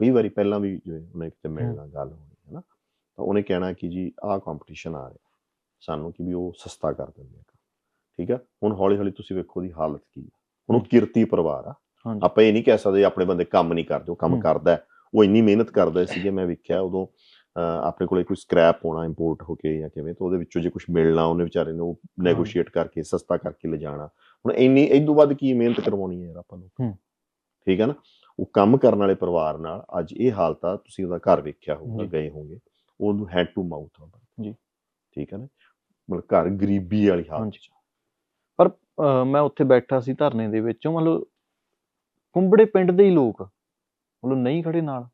ਕਈ ਵਾਰੀ ਪਹਿਲਾਂ ਵੀ ਜਿਵੇਂ ਉਹਨੇ ਕਿਤੇ ਮਿਲਣਾ ਗੱਲ ਹੋਣੀ ਹੈ ਨਾ ਤਾਂ ਉਹਨੇ ਕਹਿਣਾ ਕਿ ਜੀ ਆਹ ਕੰਪੀਟੀਸ਼ਨ ਆ ਰਿਹਾ ਸਾਨੂੰ ਕਿ ਵੀ ਉਹ ਸਸਤਾ ਕਰ ਦਿੰਦੇ ਆ। ਠੀਕ ਹੈ ਹੁਣ ਹੌਲੀ ਹੌਲੀ ਤੁਸੀਂ ਵੇਖੋ ਦੀ ਹਾਲਤ ਕੀ ਹੈ ਹੁਣ ਉਹ। ਕਿਰਤੀ ਪਰਿਵਾਰ ਆ ਆਪਾਂ ਇਹ ਨਹੀਂ ਕਹਿ ਸਕਦੇ ਆਪਣੇ ਬੰਦੇ ਕੰਮ ਨਹੀਂ ਕਰਦੇ ਉਹ ਕੰਮ। ਕਰਦਾ। ਉਹ ਇੰਨੀ ਮਿਹਨਤ ਕਰਦਾ ਸੀਗੇ ਮੈਂ ਵੇਖਿਆ ਉਦੋਂ ਆਪਣੇ ਕੋਲੇ ਕੋਈ ਸਕ੍ਰੈਪ ਹੋਣਾ ਇੰਪੋਰਟ ਹੋ ਕੇ ਜਾਂ ਕਿਵੇਂ ਤਾਂ ਉਹਦੇ ਵਿੱਚੋਂ ਜੇ ਕੁਝ ਮਿਲਣਾ ਉਹਨੇ ਵਿਚਾਰੇ ਨੂੰ ਨੈਗੋਸ਼ੀਏਟ ਕਰਕੇ ਸਸਤਾ ਕਰਕੇ ਲਿਜਾਣਾ ਹੁਣ ਇੰਨੀ ਇਦੋਂ ਵੱਧ ਕੀ ਮਿਹਨਤ ਕਰਵਾਉਣੀ ਹੈ ਯਾਰ ਆਪਾਂ ਨੂੰ। ਠੀਕ ਹੈ ਨਾ? ਉਹ ਕੰਮ ਕਰਨ ਵਾਲੇ ਪਰਿਵਾਰ ਨਾਲ ਅੱਜ ਇਹ ਹਾਲਤ ਆ ਤੁਸੀਂ ਉਹਦਾ ਘਰ ਵੇਖਿਆ ਹੋਊਗਾ। ਗਏ ਹੋਗੇ ਉਹਨੂੰ ਹੈਡ ਟੂ ਮਾਊਥ ਆ ਜੀ। ਠੀਕ ਹੈ ਨਾ? ਮਤਲਬ ਘਰ ਗਰੀਬੀ ਵਾਲੀ ਹਾਲਤ ਪਰ ਮੈਂ ਉੱਥੇ ਬੈਠਾ ਸੀ ਧਰਨੇ ਦੇ ਵਿੱਚੋਂ ਮੰਨ ਲਓ ਕੁੰਬੜੇ ਪਿੰਡ ਦੇ ਹੀ ਲੋਕ ਮਤਲਬ ਨਹੀਂ ਖੜੇ ਨਾਲ।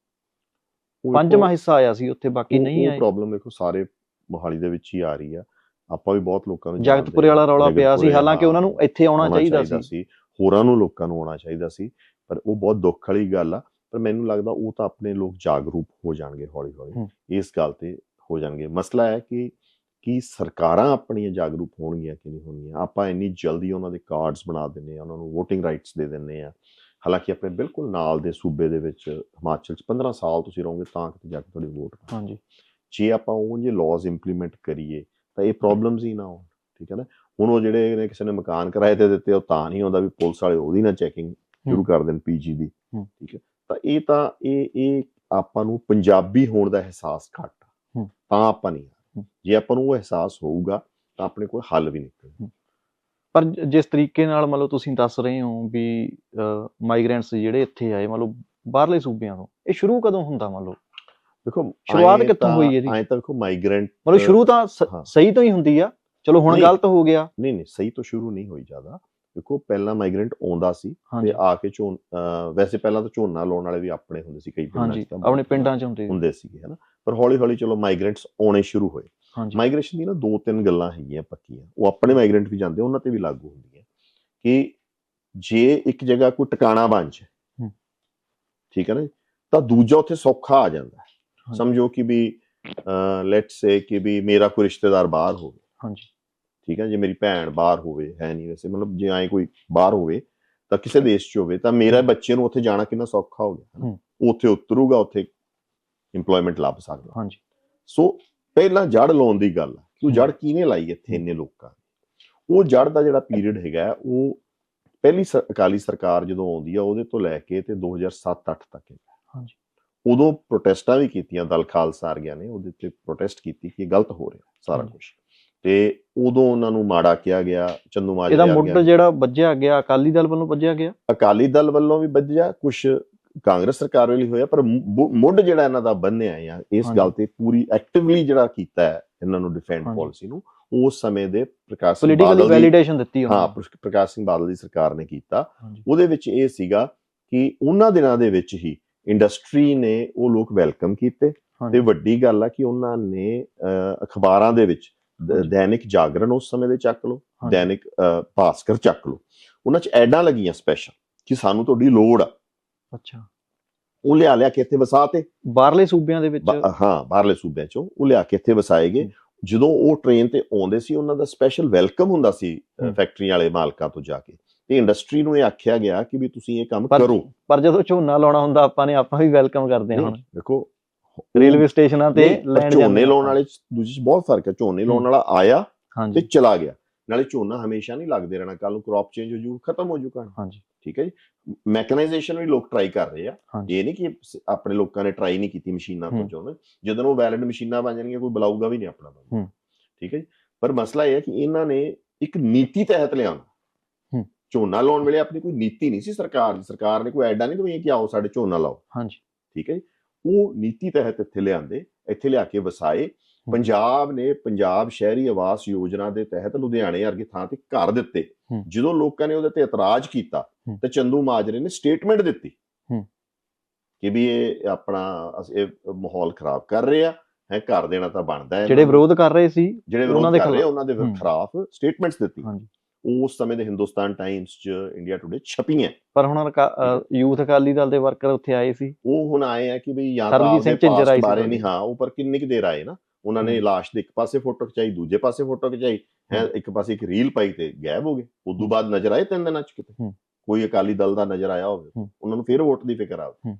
ਪੰਜਵਾਂ ਹਿੱਸਾ ਆਇਆ ਸੀ ਉੱਥੇ ਬਾਕੀ ਨਹੀਂ ਉਹ ਆਏ। ਪ੍ਰੋਬਲਮ ਦੇਖੋ ਸਾਰੇ ਮੋਹਾਲੀ ਦੇ ਵਿੱਚ ਹੀ ਆ ਰਹੀ ਆ। ਆਪਾਂ ਵੀ ਬਹੁਤ ਲੋਕਾਂ ਨੂੰ ਜਗਤਪੁਰੇ ਵਾਲਾ। ਰੌਲਾ ਪਿਆ ਸੀ ਹਾਲਾਂਕਿ ਉਹਨਾਂ ਨੂੰ ਇੱਥੇ ਆਉਣਾ ਚਾਹੀਦਾ ਸੀ। ਹੋਰਾਂ ਨੂੰ ਲੋਕਾਂ ਨੂੰ ਆਉਣਾ ਚਾਹੀਦਾ ਸੀ ਪਰ ਉਹ ਬਹੁਤ ਦੁੱਖ ਵਾਲੀ ਗੱਲ ਆ ਪਰ ਮੈਨੂੰ ਲੱਗਦਾ ਉਹ ਤਾਂ ਆਪਣੇ ਲੋਕ ਜਾਗਰੂਕ ਹੋ ਜਾਣਗੇ ਹੌਲੀ ਹੌਲੀ ਹੂੰ। ਇਸ ਗੱਲ ਤੇ ਹੋ ਜਾਣਗੇ। ਮਸਲਾ ਹੈ ਕਿ ਕੀ ਸਰਕਾਰਾਂ ਆਪਣੀਆਂ ਜਾਗਰੂਕ ਹੋਣਗੀਆਂ ਕਿ ਨਹੀਂ ਹੋਣਗੀਆਂ? ਆਪਾਂ ਇੰਨੀ ਜਲਦੀ ਉਹਨਾਂ ਦੇ ਕਾਰਡਸ ਬਣਾ ਦਿੰਨੇ ਆ ਉਹਨਾਂ ਨੂੰ VOTING ਰਾਈਟਸ ਦੇ ਦਿੰਨੇ ਆ ਹਾਲਾਂਕਿ ਆਪਣੇ ਬਿਲਕੁਲ ਨਾਲ ਦੇ ਸੂਬੇ ਦੇ ਵਿੱਚ ਹਿਮਾਚਲ 'ਚ 15 ਸਾਲ ਤੁਸੀਂ ਰਹੋਗੇ ਤਾਂ ਕਿਤੇ ਜਾ ਕੇ ਤੁਹਾਡੀ ਵੋਟ ਹਾਂਜੀ। ਜੇ ਆਪਾਂ ਉਹ ਜੇ ਲਾਜ਼ ਇੰਪਲੀਮੈਂਟ ਕਰੀਏ ਤਾਂ ਇਹ ਪ੍ਰੋਬਲਮਸ ਹੀ ਨਾ ਹੋਣ ਠੀਕ ਹੈ ਨਾ ਹੁਣ ਉਹ ਜਿਹੜੇ ਨੇ ਕਿਸੇ ਨੇ ਮਕਾਨ ਕਿਰਾਏ ਤੇ ਦਿੱਤੇ ਉਹ ਤਾਂ ਨਹੀਂ ਹੁੰਦਾ ਵੀ ਪੁਲਿਸ ਵਾਲੇ ਉਹਦੀ ਨਾ ਚੈਕਿੰਗ ਸ਼ੁਰੂ। ਕਰ ਦੇਣ ਪੀਜੀ ਦੀ। ਠੀਕ ਹੈ ਤਾਂ ਇਹ ਤਾਂ ਇਹ ਇਹ ਆਪਾਂ ਨੂੰ ਪੰਜਾਬੀ ਹੋਣ ਦਾ ਅਹਿਸਾਸ ਘੱਟ। ਤਾਂ ਆਪਾਂ ਨਹੀਂ। ਜੇ ਆਪਾਂ ਨੂੰ ਉਹ ਅਹਿਸਾਸ ਹੋਊਗਾ ਤਾਂ ਆਪਣੇ ਕੋਲ ਹੱਲ ਵੀ ਨਿਕਲੂ ਪਰ ਜਿਸ ਤਰੀਕੇ ਨਾਲ ਮਤਲਬ ਤੁਸੀਂ ਦੱਸ ਰਹੇ ਹੋ ਵੀ ਮਾਈਗ੍ਰੈਂਟਸ ਜਿਹੜੇ ਇੱਥੇ ਆਏ ਮਤਲਬ ਬਾਹਰਲੇ ਸੂਬਿਆਂ ਤੋਂ ਇਹ ਸ਼ੁਰੂ ਕਦੋਂ ਹੁੰਦਾ ਮੰਨ ਲਓ ਦੇਖੋ ਸ਼ੁਰੂਆਤ ਕਿੱਥੋਂ ਹੋਈ ਇਹਦੀ? ਐਂ ਤਾਂ ਦੇਖੋ ਮਾਈਗ੍ਰੈਂਟ ਮਤਲਬ ਸ਼ੁਰੂ ਤਾਂ। ਸਹੀ ਤੋਂ ਹੀ ਹੁੰਦੀ ਆ ਚਲੋ ਹੁਣ। ਗਲਤ ਹੋ ਗਿਆ ਨਹੀਂ ਨਹੀਂ ਸਹੀ ਤੋਂ ਸ਼ੁਰੂ ਨਹੀਂ ਹੋਈ ਜ਼ਿਆਦਾ ਦੇਖੋ ਪਹਿਲਾਂ ਮਾਈਗ੍ਰੈਂਟ ਆਉਂਦਾ ਸੀ ਤੇ ਆ ਕੇ ਝੋਨ ਵੈਸੇ ਪਹਿਲਾਂ ਤਾਂ ਝੋਨਾ ਲਾਉਣ ਵਾਲੇ ਵੀ ਆਪਣੇ ਹੁੰਦੇ ਸੀ ਕਈ ਪਿੰਡਾਂ 'ਚ ਤਾਂ ਆਪਣੇ ਪਿੰਡਾਂ 'ਚ ਹੁੰਦੇ। ਹੁੰਦੇ ਸੀਗੇ ਹਨਾ ਪਰ ਹੌਲੀ ਹੌਲੀ ਚਲੋ ਮਾਈਗ੍ਰੈਂਟਸ ਆਉਣੇ ਸ਼ੁਰੂ ਹੋਏ ਮਾਈਗ੍ਰੇਸ਼ਨ ਦੀ ਨਾ ਦੋ ਤਿੰਨ ਗੱਲਾਂ ਹੈਗੀਆਂ ਪੱਕੀਆਂ ਉਹ ਆਪਣੇ ਮਾਈਗ੍ਰੈਂਟ ਵੀ ਜਾਂਦੇ ਉਹਨਾਂ ਤੇ ਵੀ ਲਾਗੂ ਹੁੰਦੀਆਂ ਕਿ ਜੇ ਇੱਕ ਜਗ੍ਹਾ ਕੋਈ ਟਿਕਾਣਾ ਬਣ ਹੂੰ। ਠੀਕ ਹੈ ਨਾ ਜੀ, ਤਾਂ ਦੂਜਾ ਉੱਥੇ ਸੌਖਾ ਆ ਜਾਂਦਾ। ਸਮਝੋ ਕਿ ਵੀ ਲੈਟਸ ਸੇ ਕਿ ਵੀ ਮੇਰਾ ਕੋਈ ਰਿਸ਼ਤੇਦਾਰ ਬਾਹਰ ਹੋਵੇ। ਹਾਂਜੀ। ਠੀਕ ਹੈ ਜੇ ਮੇਰੀ ਭੈਣ ਬਾਹਰ ਹੋਵੇ ਹੈ ਨਹੀਂ ਵੈਸੇ ਮਤਲਬ ਜੇ ਐ ਕੋਈ ਬਾਹਰ ਹੋਵੇ ਤਾਂ ਕਿਸੇ ਦੇਸ਼ 'ਚ ਹੋਵੇ ਤਾਂ ਮੇਰਾ ਬੱਚੇ ਨੂੰ ਉੱਥੇ ਜਾਣਾ ਕਿੰਨਾ ਸੌਖਾ ਹੋ ਗਿਆ। ਹੂੰ। ਉੱਥੇ ਉਤਰੂਗਾ ਉੱਥੇ EMPLOYMENT ਲੱਭ ਸਕਦਾ। ਹਾਂਜੀ। ਸੋ ਪਹਿਲਾਂ ਜੜ ਲਾਉਣ ਦੀ ਗੱਲ ਹੈ ਕਿ ਉਹ ਜੜ ਕਿਹਨੇ ਲਾਈ ਇੱਥੇ ਇੰਨੇ ਲੋਕਾਂ। ਉਹ ਜੜ ਦਾ ਜਿਹੜਾ ਪੀਰੀਅਡ ਹੈਗਾ ਹੈ, ਉਹ ਪਹਿਲੀ ਅਕਾਲੀ ਸਰਕਾਰ ਜਦੋਂ ਆਉਂਦੀ ਆ ਉਹਦੇ ਤੋਂ ਲੈ ਕੇ ਤੇ 2007-8 ਤੱਕ ਹੈਗਾ। ਹਾਂਜੀ। ਉਦੋਂ ਪ੍ਰੋਟੈਸਟਾਂ ਵੀ ਕੀਤੀਆਂ ਦਲ ਖਾਲਸਾ ਆਰੀਆਂ ਨੇ ਉਹਦੇ ਤੇ ਪ੍ਰੋਟੈਸਟ ਕੀਤੀ ਕਿ ਇਹ ਗਲਤ ਹੋ ਰਿਹਾ ਸਾਰਾ। ਕੁਝ ਤੇ ਉਦੋਂ ਉਹਨਾਂ ਨੂੰ ਮਾੜਾ ਕਿਹਾ ਗਿਆ ਚੰਦੂ ਮਾਜਰੇ ਇਹਦਾ ਮੁੱਢ ਜਿਹੜਾ ਵੱਜਿਆ ਗਿਆ ਅਕਾਲੀ ਦਲ ਵੱਲੋਂ ਵੱਜਿਆ ਗਿਆ ਅਕਾਲੀ ਦਲ ਵੱਲੋਂ ਵੀ ਵੱਜਿਆ ਕੁਝ ਕਾਂਗਰਸ ਸਰਕਾਰ ਵੇਲੇ ਹੋਇਆ ਪਰ ਮੁੱਢ ਜਿਹੜਾ ਇਹਨਾਂ ਦਾ ਬੰਨਿਆ ਆ ਇਸ। ਗੱਲ ਤੇ ਪੂਰੀ ਐਕਟਿਵਲੀ ਜਿਹੜਾ ਕੀਤਾ ਹੈ ਇਹਨਾਂ ਨੂੰ ਡਿਫੈਂਡ। ਪਾਲਿਸੀ ਨੂੰ ਉਸ ਸਮੇਂ ਦੇ ਪ੍ਰਕਾਸ਼ ਸਿੰਘ ਬਾਦਲ ਦੀ ਵੈਲੀਡੇਸ਼ਨ ਦਿੱਤੀ ਉਹਨਾਂ ਹਾਂ ਪ੍ਰਕਾਸ਼ ਸਿੰਘ ਬਾਦਲ ਦੀ ਸਰਕਾਰ ਨੇ ਕੀਤਾ ਉਹਦੇ ਵਿੱਚ ਇਹ ਸੀਗਾ ਕਿ ਉਹਨਾਂ ਦਿਨਾਂ ਦੇ ਵਿੱਚ ਹੀ ਇੰਡਸਟਰੀ ਨੇ ਉਹ ਲੋਕ ਵੈਲਕਮ ਕੀਤੇ ਤੇ ਵੱਡੀ ਗੱਲ ਆ ਕਿ ਉਹਨਾਂ ਨੇ ਅਖਬਾਰਾਂ ਦੇ ਵਿੱਚ। ਦੈਨਿਕ ਜਾਗਰਣ ਉਸ ਸਮੇਂ ਦੇ ਚੱਕ ਲਓ। ਦੈਨਿਕ ਭਾਸਕਰ ਚੱਕ ਲਓ ਉਹਨਾਂ 'ਚ ਐਡਾਂ ਲੱਗੀਆਂ ਸਪੈਸ਼ਲ ਕਿ ਸਾਨੂੰ ਤੁਹਾਡੀ ਲੋੜ ਆ ਅੱਛਾ ਉਹ ਲਿਆ ਲਿਆ ਕੇ ਇੱਥੇ ਵਸਾਤੇ ਬਾਹਰਲੇ ਸੂਬਿਆਂ ਦੇ ਵਿੱਚ ਹਾਂ ਬਾਹਰਲੇ ਸੂਬਿਆਂ 'ਚੋਂ ਉਹ ਲਿਆ ਕੇ ਇੱਥੇ ਵਸਾਏ ਗਏ ਹਮ। ਜਦੋਂ ਉਹ ਟ੍ਰੇਨ ਤੇ ਆਉਂਦੇ ਸੀ ਉਹਨਾਂ ਦਾ ਸਪੈਸ਼ਲ ਵੈਲਕਮ ਹੁੰਦਾ ਸੀ। ਫੈਕਟਰੀਆਂ ਵਾਲੇ ਮਾਲਕਾਂ ਤੋਂ ਜਾ ਕੇ ਤੇ ਇੰਡਸਟਰੀ ਨੂੰ ਇਹ ਆਖਿਆ ਗਿਆ ਕਿ ਵੀ ਤੁਸੀਂ ਇਹ ਕੰਮ ਕਰੋ। ਪਰ ਜਦੋਂ ਝੋਨਾ ਲਾਉਣਾ ਹੁੰਦਾ ਆਪਾਂ ਨੇ ਆਪਾਂ ਵੀ ਵੈਲਕਮ ਕਰਦੇ ਹਾਂ ਹੁਣ। ਦੇਖੋ ਰੇਲਵੇ ਸਟੇਸ਼ਨਾਂ ਤੇ ਲੈਣ ਜਾਂਦੇ ਝੋਨੇ ਲਾਉਣ। ਵਾਲੇ ਦੂਜੇ ਬਹੁਤ ਫ਼ਰਕ ਹੈ। ਝੋਨੇ ਲਾਉਣ। ਵਾਲਾ ਆਇਆ ਤੇ ਚਲਾ ਗਿਆ। ਨਾਲੇ ਝੋਨਾ ਹਮੇਸ਼ਾ ਨਹੀਂ ਲੱਗਦੇ ਰਹਿਣਾ। ਕੱਲ ਨੂੰ ਕ੍ਰੌਪ ਚੇਂਜ ਹੋ ਜੂ ਖਤਮ ਹੋ ਜੂ ਕਣ ਹਾਂਜੀ। ਠੀਕ ਹੈ ਜੀ। ਮੈਕਨਾਈਜੇਸ਼ਨ ਵੀ ਲੋਕ ਟਰਾਈ ਕਰ ਰਹੇ ਆ। ਇਹ ਨਹੀਂ ਕਿ ਆਪਣੇ ਲੋਕਾਂ ਨੇ ਟਰਾਈ ਨਹੀਂ ਕੀਤੀ ਮਸ਼ੀਨਾਂ ਤੋਂ। ਚਾਹੁੰਦੇ ਜਦੋਂ ਉਹ ਵੈਲਿਡ ਮਸ਼ੀਨਾਂ ਬਣ ਜਾਣਗੀਆਂ ਕੋਈ ਬੁਲਾਊਗਾ ਵੀ ਨਹੀਂ ਆਪਣਾ। ਠੀਕ ਹੈ ਜੀ। ਪਰ ਮਸਲਾ ਇਹ ਹੈ ਕਿ ਇਹਨਾਂ ਨੇ ਇੱਕ ਨੀਤੀ ਤਹਿਤ ਲਿਆਉਣਾ। ਝੋਨਾ ਲਾਉਣ ਵੇਲੇ ਆਪਣੀ ਕੋਈ ਨੀਤੀ ਨਹੀਂ ਸੀ ਸਰਕਾਰ ਦੀ ਸਰਕਾਰ ਨੇ ਕੋਈ ਐਡਾ ਨਹੀਂ ਦਵਾਈਆਂ ਕਿ ਆਓ ਸਾਡੇ ਝੋਨਾ ਲਾਓ ਹਾਂਜੀ ਠੀਕ ਹੈ ਉਹ ਨੀਤੀ ਤਹਿਤ ਇੱਥੇ ਲਿਆਂਦੇ ਇੱਥੇ ਲਿਆ ਕੇ ਵਸਾਏ ਪੰਜਾਬ ਨੇ ਪੰਜਾਬ ਸ਼ਹਿਰੀ ਆਵਾਸ ਯੋਜਨਾ ਦੇ ਤਹਿਤ ਲੁਧਿਆਣੇ ਵਰਗੀ ਥਾਂ ਤੇ ਘਰ ਦਿੱਤੇ। ਜਦੋਂ ਲੋਕਾਂ ਨੇ ਉਹਦੇ ਤੇ ਇਤਰਾਜ਼ ਕੀਤਾ। ਤੇ ਚੰਦੂ ਮਾਜਰੇ ਨੇ ਸਟੇਟਮੈਂਟ ਦਿੱਤੀ। ਕਿ ਵੀ ਇਹ ਆਪਣਾ ਇਹ ਮਾਹੌਲ ਖਰਾਬ ਕਰ ਰਹੇ ਹੈ ਘਰ ਦੇਣਾ ਤਾਂ ਬਣਦਾ ਹੈ ਜਿਹੜੇ। ਵਿਰੋਧ ਕਰ ਰਹੇ ਸੀ ਜਿਹੜੇ ਉਹਨਾਂ ਵਿਰੋਧ ਦੇ ਕਰ ਰਹੇ ਆ, ਖਿਲਾਫ਼। ਉਹਨਾਂ ਦੇ ਹੂੰ। ਖਿਲਾਫ ਸਟੇਟਮੈਂਟਸ ਦਿੱਤੀ ਹਾਂਜੀ ਉਸ ਸਮੇਂ ਦੇ ਹਿੰਦੁਸਤਾਨ ਟਾਈਮਸ ਚ ਇੰਡੀਆ ਟੁਡੇ ਛਪੀਆਂ ਪਰ ਹੁਣ ਯੂਥ ਅਕਾਲੀ ਦਲ ਦੇ ਵਰਕਰ ਉੱਥੇ ਆਏ ਸੀ ਉਹ ਹੁਣ ਆਏ ਆ ਕਿ ਵੀ ਜਾਂ ਤਾਂ ਸਰਬਜੀਤ ਸਿੰਘ ਆਪਦੇ ਝਿੰਜਰ ਆਏ past ਸੀ ਬਾਰੇ। ਨਹੀਂ ਹਾਂ ਉਹ ਪਰ ਕਿੰਨੀ ਕੁ ਦੇਰ ਆਏ ਨਾ ਉਹਨਾਂ ਨੇ। ਲਾਸ਼ ਦੇ ਇੱਕ ਪਾਸੇ ਫੋਟੋ ਖਿਚਾਈ ਦੂਜੇ ਪਾਸੇ ਫੋਟੋ ਖਿਚਾਈ ਹੈ। ਇੱਕ ਪਾਸੇ ਇੱਕ ਰੀਲ ਪਾਈ ਤੇ ਗਾਇਬ ਹੋ ਗਏ ਉਦੋਂ ਬਾਅਦ ਨਜ਼ਰ ਆਏ ਤਿੰਨ ਦਿਨਾਂ ਚ ਕਿਤੇ। ਕੋਈ ਅਕਾਲੀ ਦਲ ਦਾ ਨਜ਼ਰ ਆਇਆ ਹੋਵੇ। ਉਹਨਾਂ ਨੂੰ ਫਿਰ ਵੋਟ ਦੀ ਫਿਕਰ ਆਵੇ।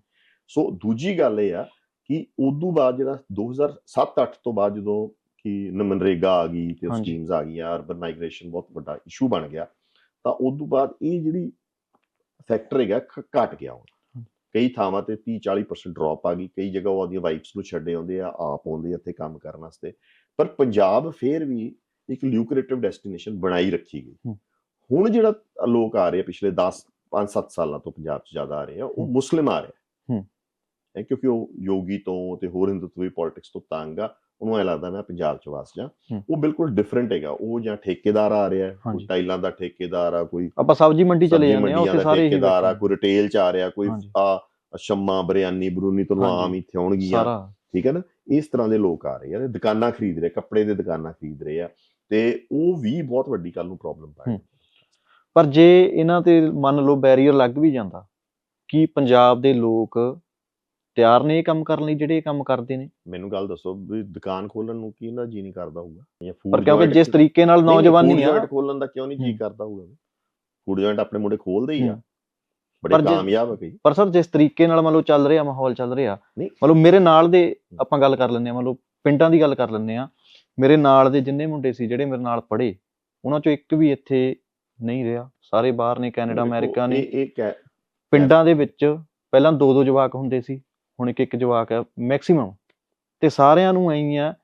ਸੋ ਦੂਜੀ ਗੱਲ ਇਹ ਆ ਕਿ ਉਦੋਂ ਬਾਅਦ ਜਿਹੜਾ 2007-8 ਤੋਂ ਬਾਅਦ ਜਦੋਂ ਕਿ ਮਨਰੇਗਾ ਆ ਗਈ ਤੇ। ਸਕੀਮਸ ਆ ਗਈਆਂ ਅਰਬਨ ਮਾਈਗ੍ਰੇਸ਼ਨ ਬਹੁਤ ਵੱਡਾ ਇਸ਼ੂ ਬਣ ਗਿਆ। ਤਾਂ ਉਦੋਂ ਬਾਅਦ ਇਹ ਜਿਹੜੀ ਫੈਕਟਰ ਹੈਗਾ ਘਟ ਗਿਆ ਹੁਣ। ਕਈ ਥਾਵਾਂ ਤੇ 30-40% ਡ੍ਰੌਪ ਆ ਗਈ ਕਈ ਜਗ੍ਹਾ ਉਹ ਆਦੀਆਂ ਵਾਈਫਸ ਨੂੰ ਛੱਡੇ ਆਉਂਦੇ ਆ ਆਪ ਆਉਂਦੇ ਆ ਇੱਥੇ ਕੰਮ ਕਰਨ ਵਾਸਤੇ। ਪਰ ਪੰਜਾਬ ਫੇਰ ਵੀ ਇੱਕ ਲਿਊਕਰੇਟਿਵ ਡੈਸਟੀਨੇਸ਼ਨ ਬਣਾਈ ਰੱਖੀ ਗਈ। ਹੁਣ ਜਿਹੜਾ ਲੋਕ ਆ ਰਹੇ ਆ ਪਿਛਲੇ 10 5-7 ਸਾਲਾਂ ਤੋਂ ਪੰਜਾਬ 'ਚ ਜ਼ਿਆਦਾ ਆ ਰਹੇ ਆ ਉਹ। ਮੁਸਲਿਮ ਆ ਰਹੇ ਆ। ਕਿਉਂਕਿ ਉਹ ਯੋਗੀ ਤੋਂ ਤੇ ਹੋਰ ਹਿੰਦੂਤਵੀ ਪੋਲਿਟਿਕਸ ਤੋਂ ਤੰਗ ਆ। ਉਹਨੂੰ ਐ ਲੱਗਦਾ ਮੈਂ ਪੰਜਾਬ 'ਚ ਵਸ ਜਾ। ਉਹ ਬਿਲਕੁਲ ਡਿਫਰੈਂਟ ਹੈਗਾ ਉਹ ਜਾਂ ਠੇਕੇਦਾਰ ਆ ਰਿਹਾ ਕੋਈ। ਟਾਈਲਾਂ ਦਾ ਠੇਕੇਦਾਰ ਆ ਕੋਈ ਆਪਾਂ ਸਬਜ਼ੀ ਮੰਡੀ ਚਲੇ ਜਾਂਦੇ ਆ ਉੱਥੇ ਸਾਰੇ ਠੇਕੇਦਾਰ ਆ ਕੋਈ ਰਿਟੇਲ 'ਚ ਆ ਰਿਹਾ ਕੋਈ। ਆ ਸ਼ੰਮਾ ਬਰਿਆਨੀ ਬਰੂਨੀ ਤੋਂ। ਆਮ ਇੱਥੇ ਆਉਣਗੀਆਂ ਠੀਕ ਹੈ ਨਾ ਇਸ ਤਰ੍ਹਾਂ ਦੇ ਲੋਕ ਆ ਰਹੇ ਆ ਦੁਕਾਨਾਂ ਖਰੀਦ ਰਹੇ ਕੱਪੜੇ ਦੇ ਦੁਕਾਨਾਂ ਖਰੀਦ ਰਹੇ ਆ ਤੇ ਉਹ ਵੀ ਬਹੁਤ ਵੱਡੀ ਕੱਲ ਨੂੰ ਪ੍ਰੋਬਲਮ ਪਾਏ। ਪਰ ਜੇ ਇਹਨਾਂ ਤੇ ਮੰਨ ਲਓ ਬੈਰੀਅਰ ਲੱਗ ਵੀ ਜਾਂਦਾ ਕੀ ਪੰਜਾਬ ਦੇ ਲੋਕ ਤਿਆਰ ਨੇ ਇਹ ਕੰਮ ਕਰਨ ਲਈ ਜਿਹੜੇ ਇਹ ਕੰਮ ਕਰਦੇ ਨੇ? ਮੈਨੂੰ ਗੱਲ ਦੱਸੋ ਵੀ ਦੁਕਾਨ ਖੋਲਣ ਨੂੰ ਕੀ ਨਾ ਜੀ ਨਹੀਂ ਕਰਦਾ ਹੋਊਗਾ? ਜਾਂ food ਪਰ ਕਿਉਂਕਿ ਜਿਸ ਤਰੀਕੇ ਨਾਲ ਨੌਜਵਾਨੀ ਆ। joint ਖੋਲਣ ਦਾ ਕਿਉਂ ਨਹੀਂ ਜੀ ਹੂੰ। ਕਰਦਾ ਹੋਊਗਾ? ਫੂਡ ਜੁਆਇੰਟ ਆਪਣੇ ਮੁੰਡੇ ਖੋਲਦੇ ਹੀ ਆ। ਹੂੰ। ਬੜੇ ਕਾਮਯਾਬ ਆ ਕਈ। ਪਰ ਸਰ ਜਿਸ ਤਰੀਕੇ ਨਾਲ ਮੰਨ ਲਓ ਚੱਲ ਰਿਹਾ ਮਾਹੌਲ ਚੱਲ ਰਿਹਾ। ਮੰਨ ਲਓ ਮੇਰੇ ਨਾਲ ਦੇ ਆਪਾਂ ਗੱਲ ਕਰ ਲੈਂਦੇ ਆ ਮੰਨ ਲਓ ਪਿੰਡਾਂ ਦੀ ਗੱਲ ਕਰ ਲੈਂਦੇ ਆ ਮੇਰੇ ਨਾਲ ਦੇ ਜਿੰਨੇ ਮੁੰਡੇ ਸੀ ਜਿਹੜੇ ਮੇਰੇ ਨਾਲ ਪੜ੍ਹੇ ਉਹਨਾਂ ਚੋਂ ਇੱਕ ਵੀ ਇੱਥੇ ਨਹੀਂ ਰਿਹਾ। ਸਾਰੇ ਬਾਹਰ ਨੇ ਕੈਨੇਡਾ ਅਮਰੀਕਾ ਨੇ। ਇਹ ਇਹ ਕਹਿ- ਪਿੰਡਾਂ ਦੇ ਵਿੱਚ ਪਹਿਲਾਂ ਦੋ ਦੋ ਜਵਾਕ ਹੁੰਦੇ ਸੀ। ਹੁਣ ਇੱਕ ਇੱਕ ਜਵਾਕ ਹੈ ਮੈਕਸਿਮਮ ਤੇ ਸਾਰਿਆਂ ਨੂੰ ਐਂ ਆ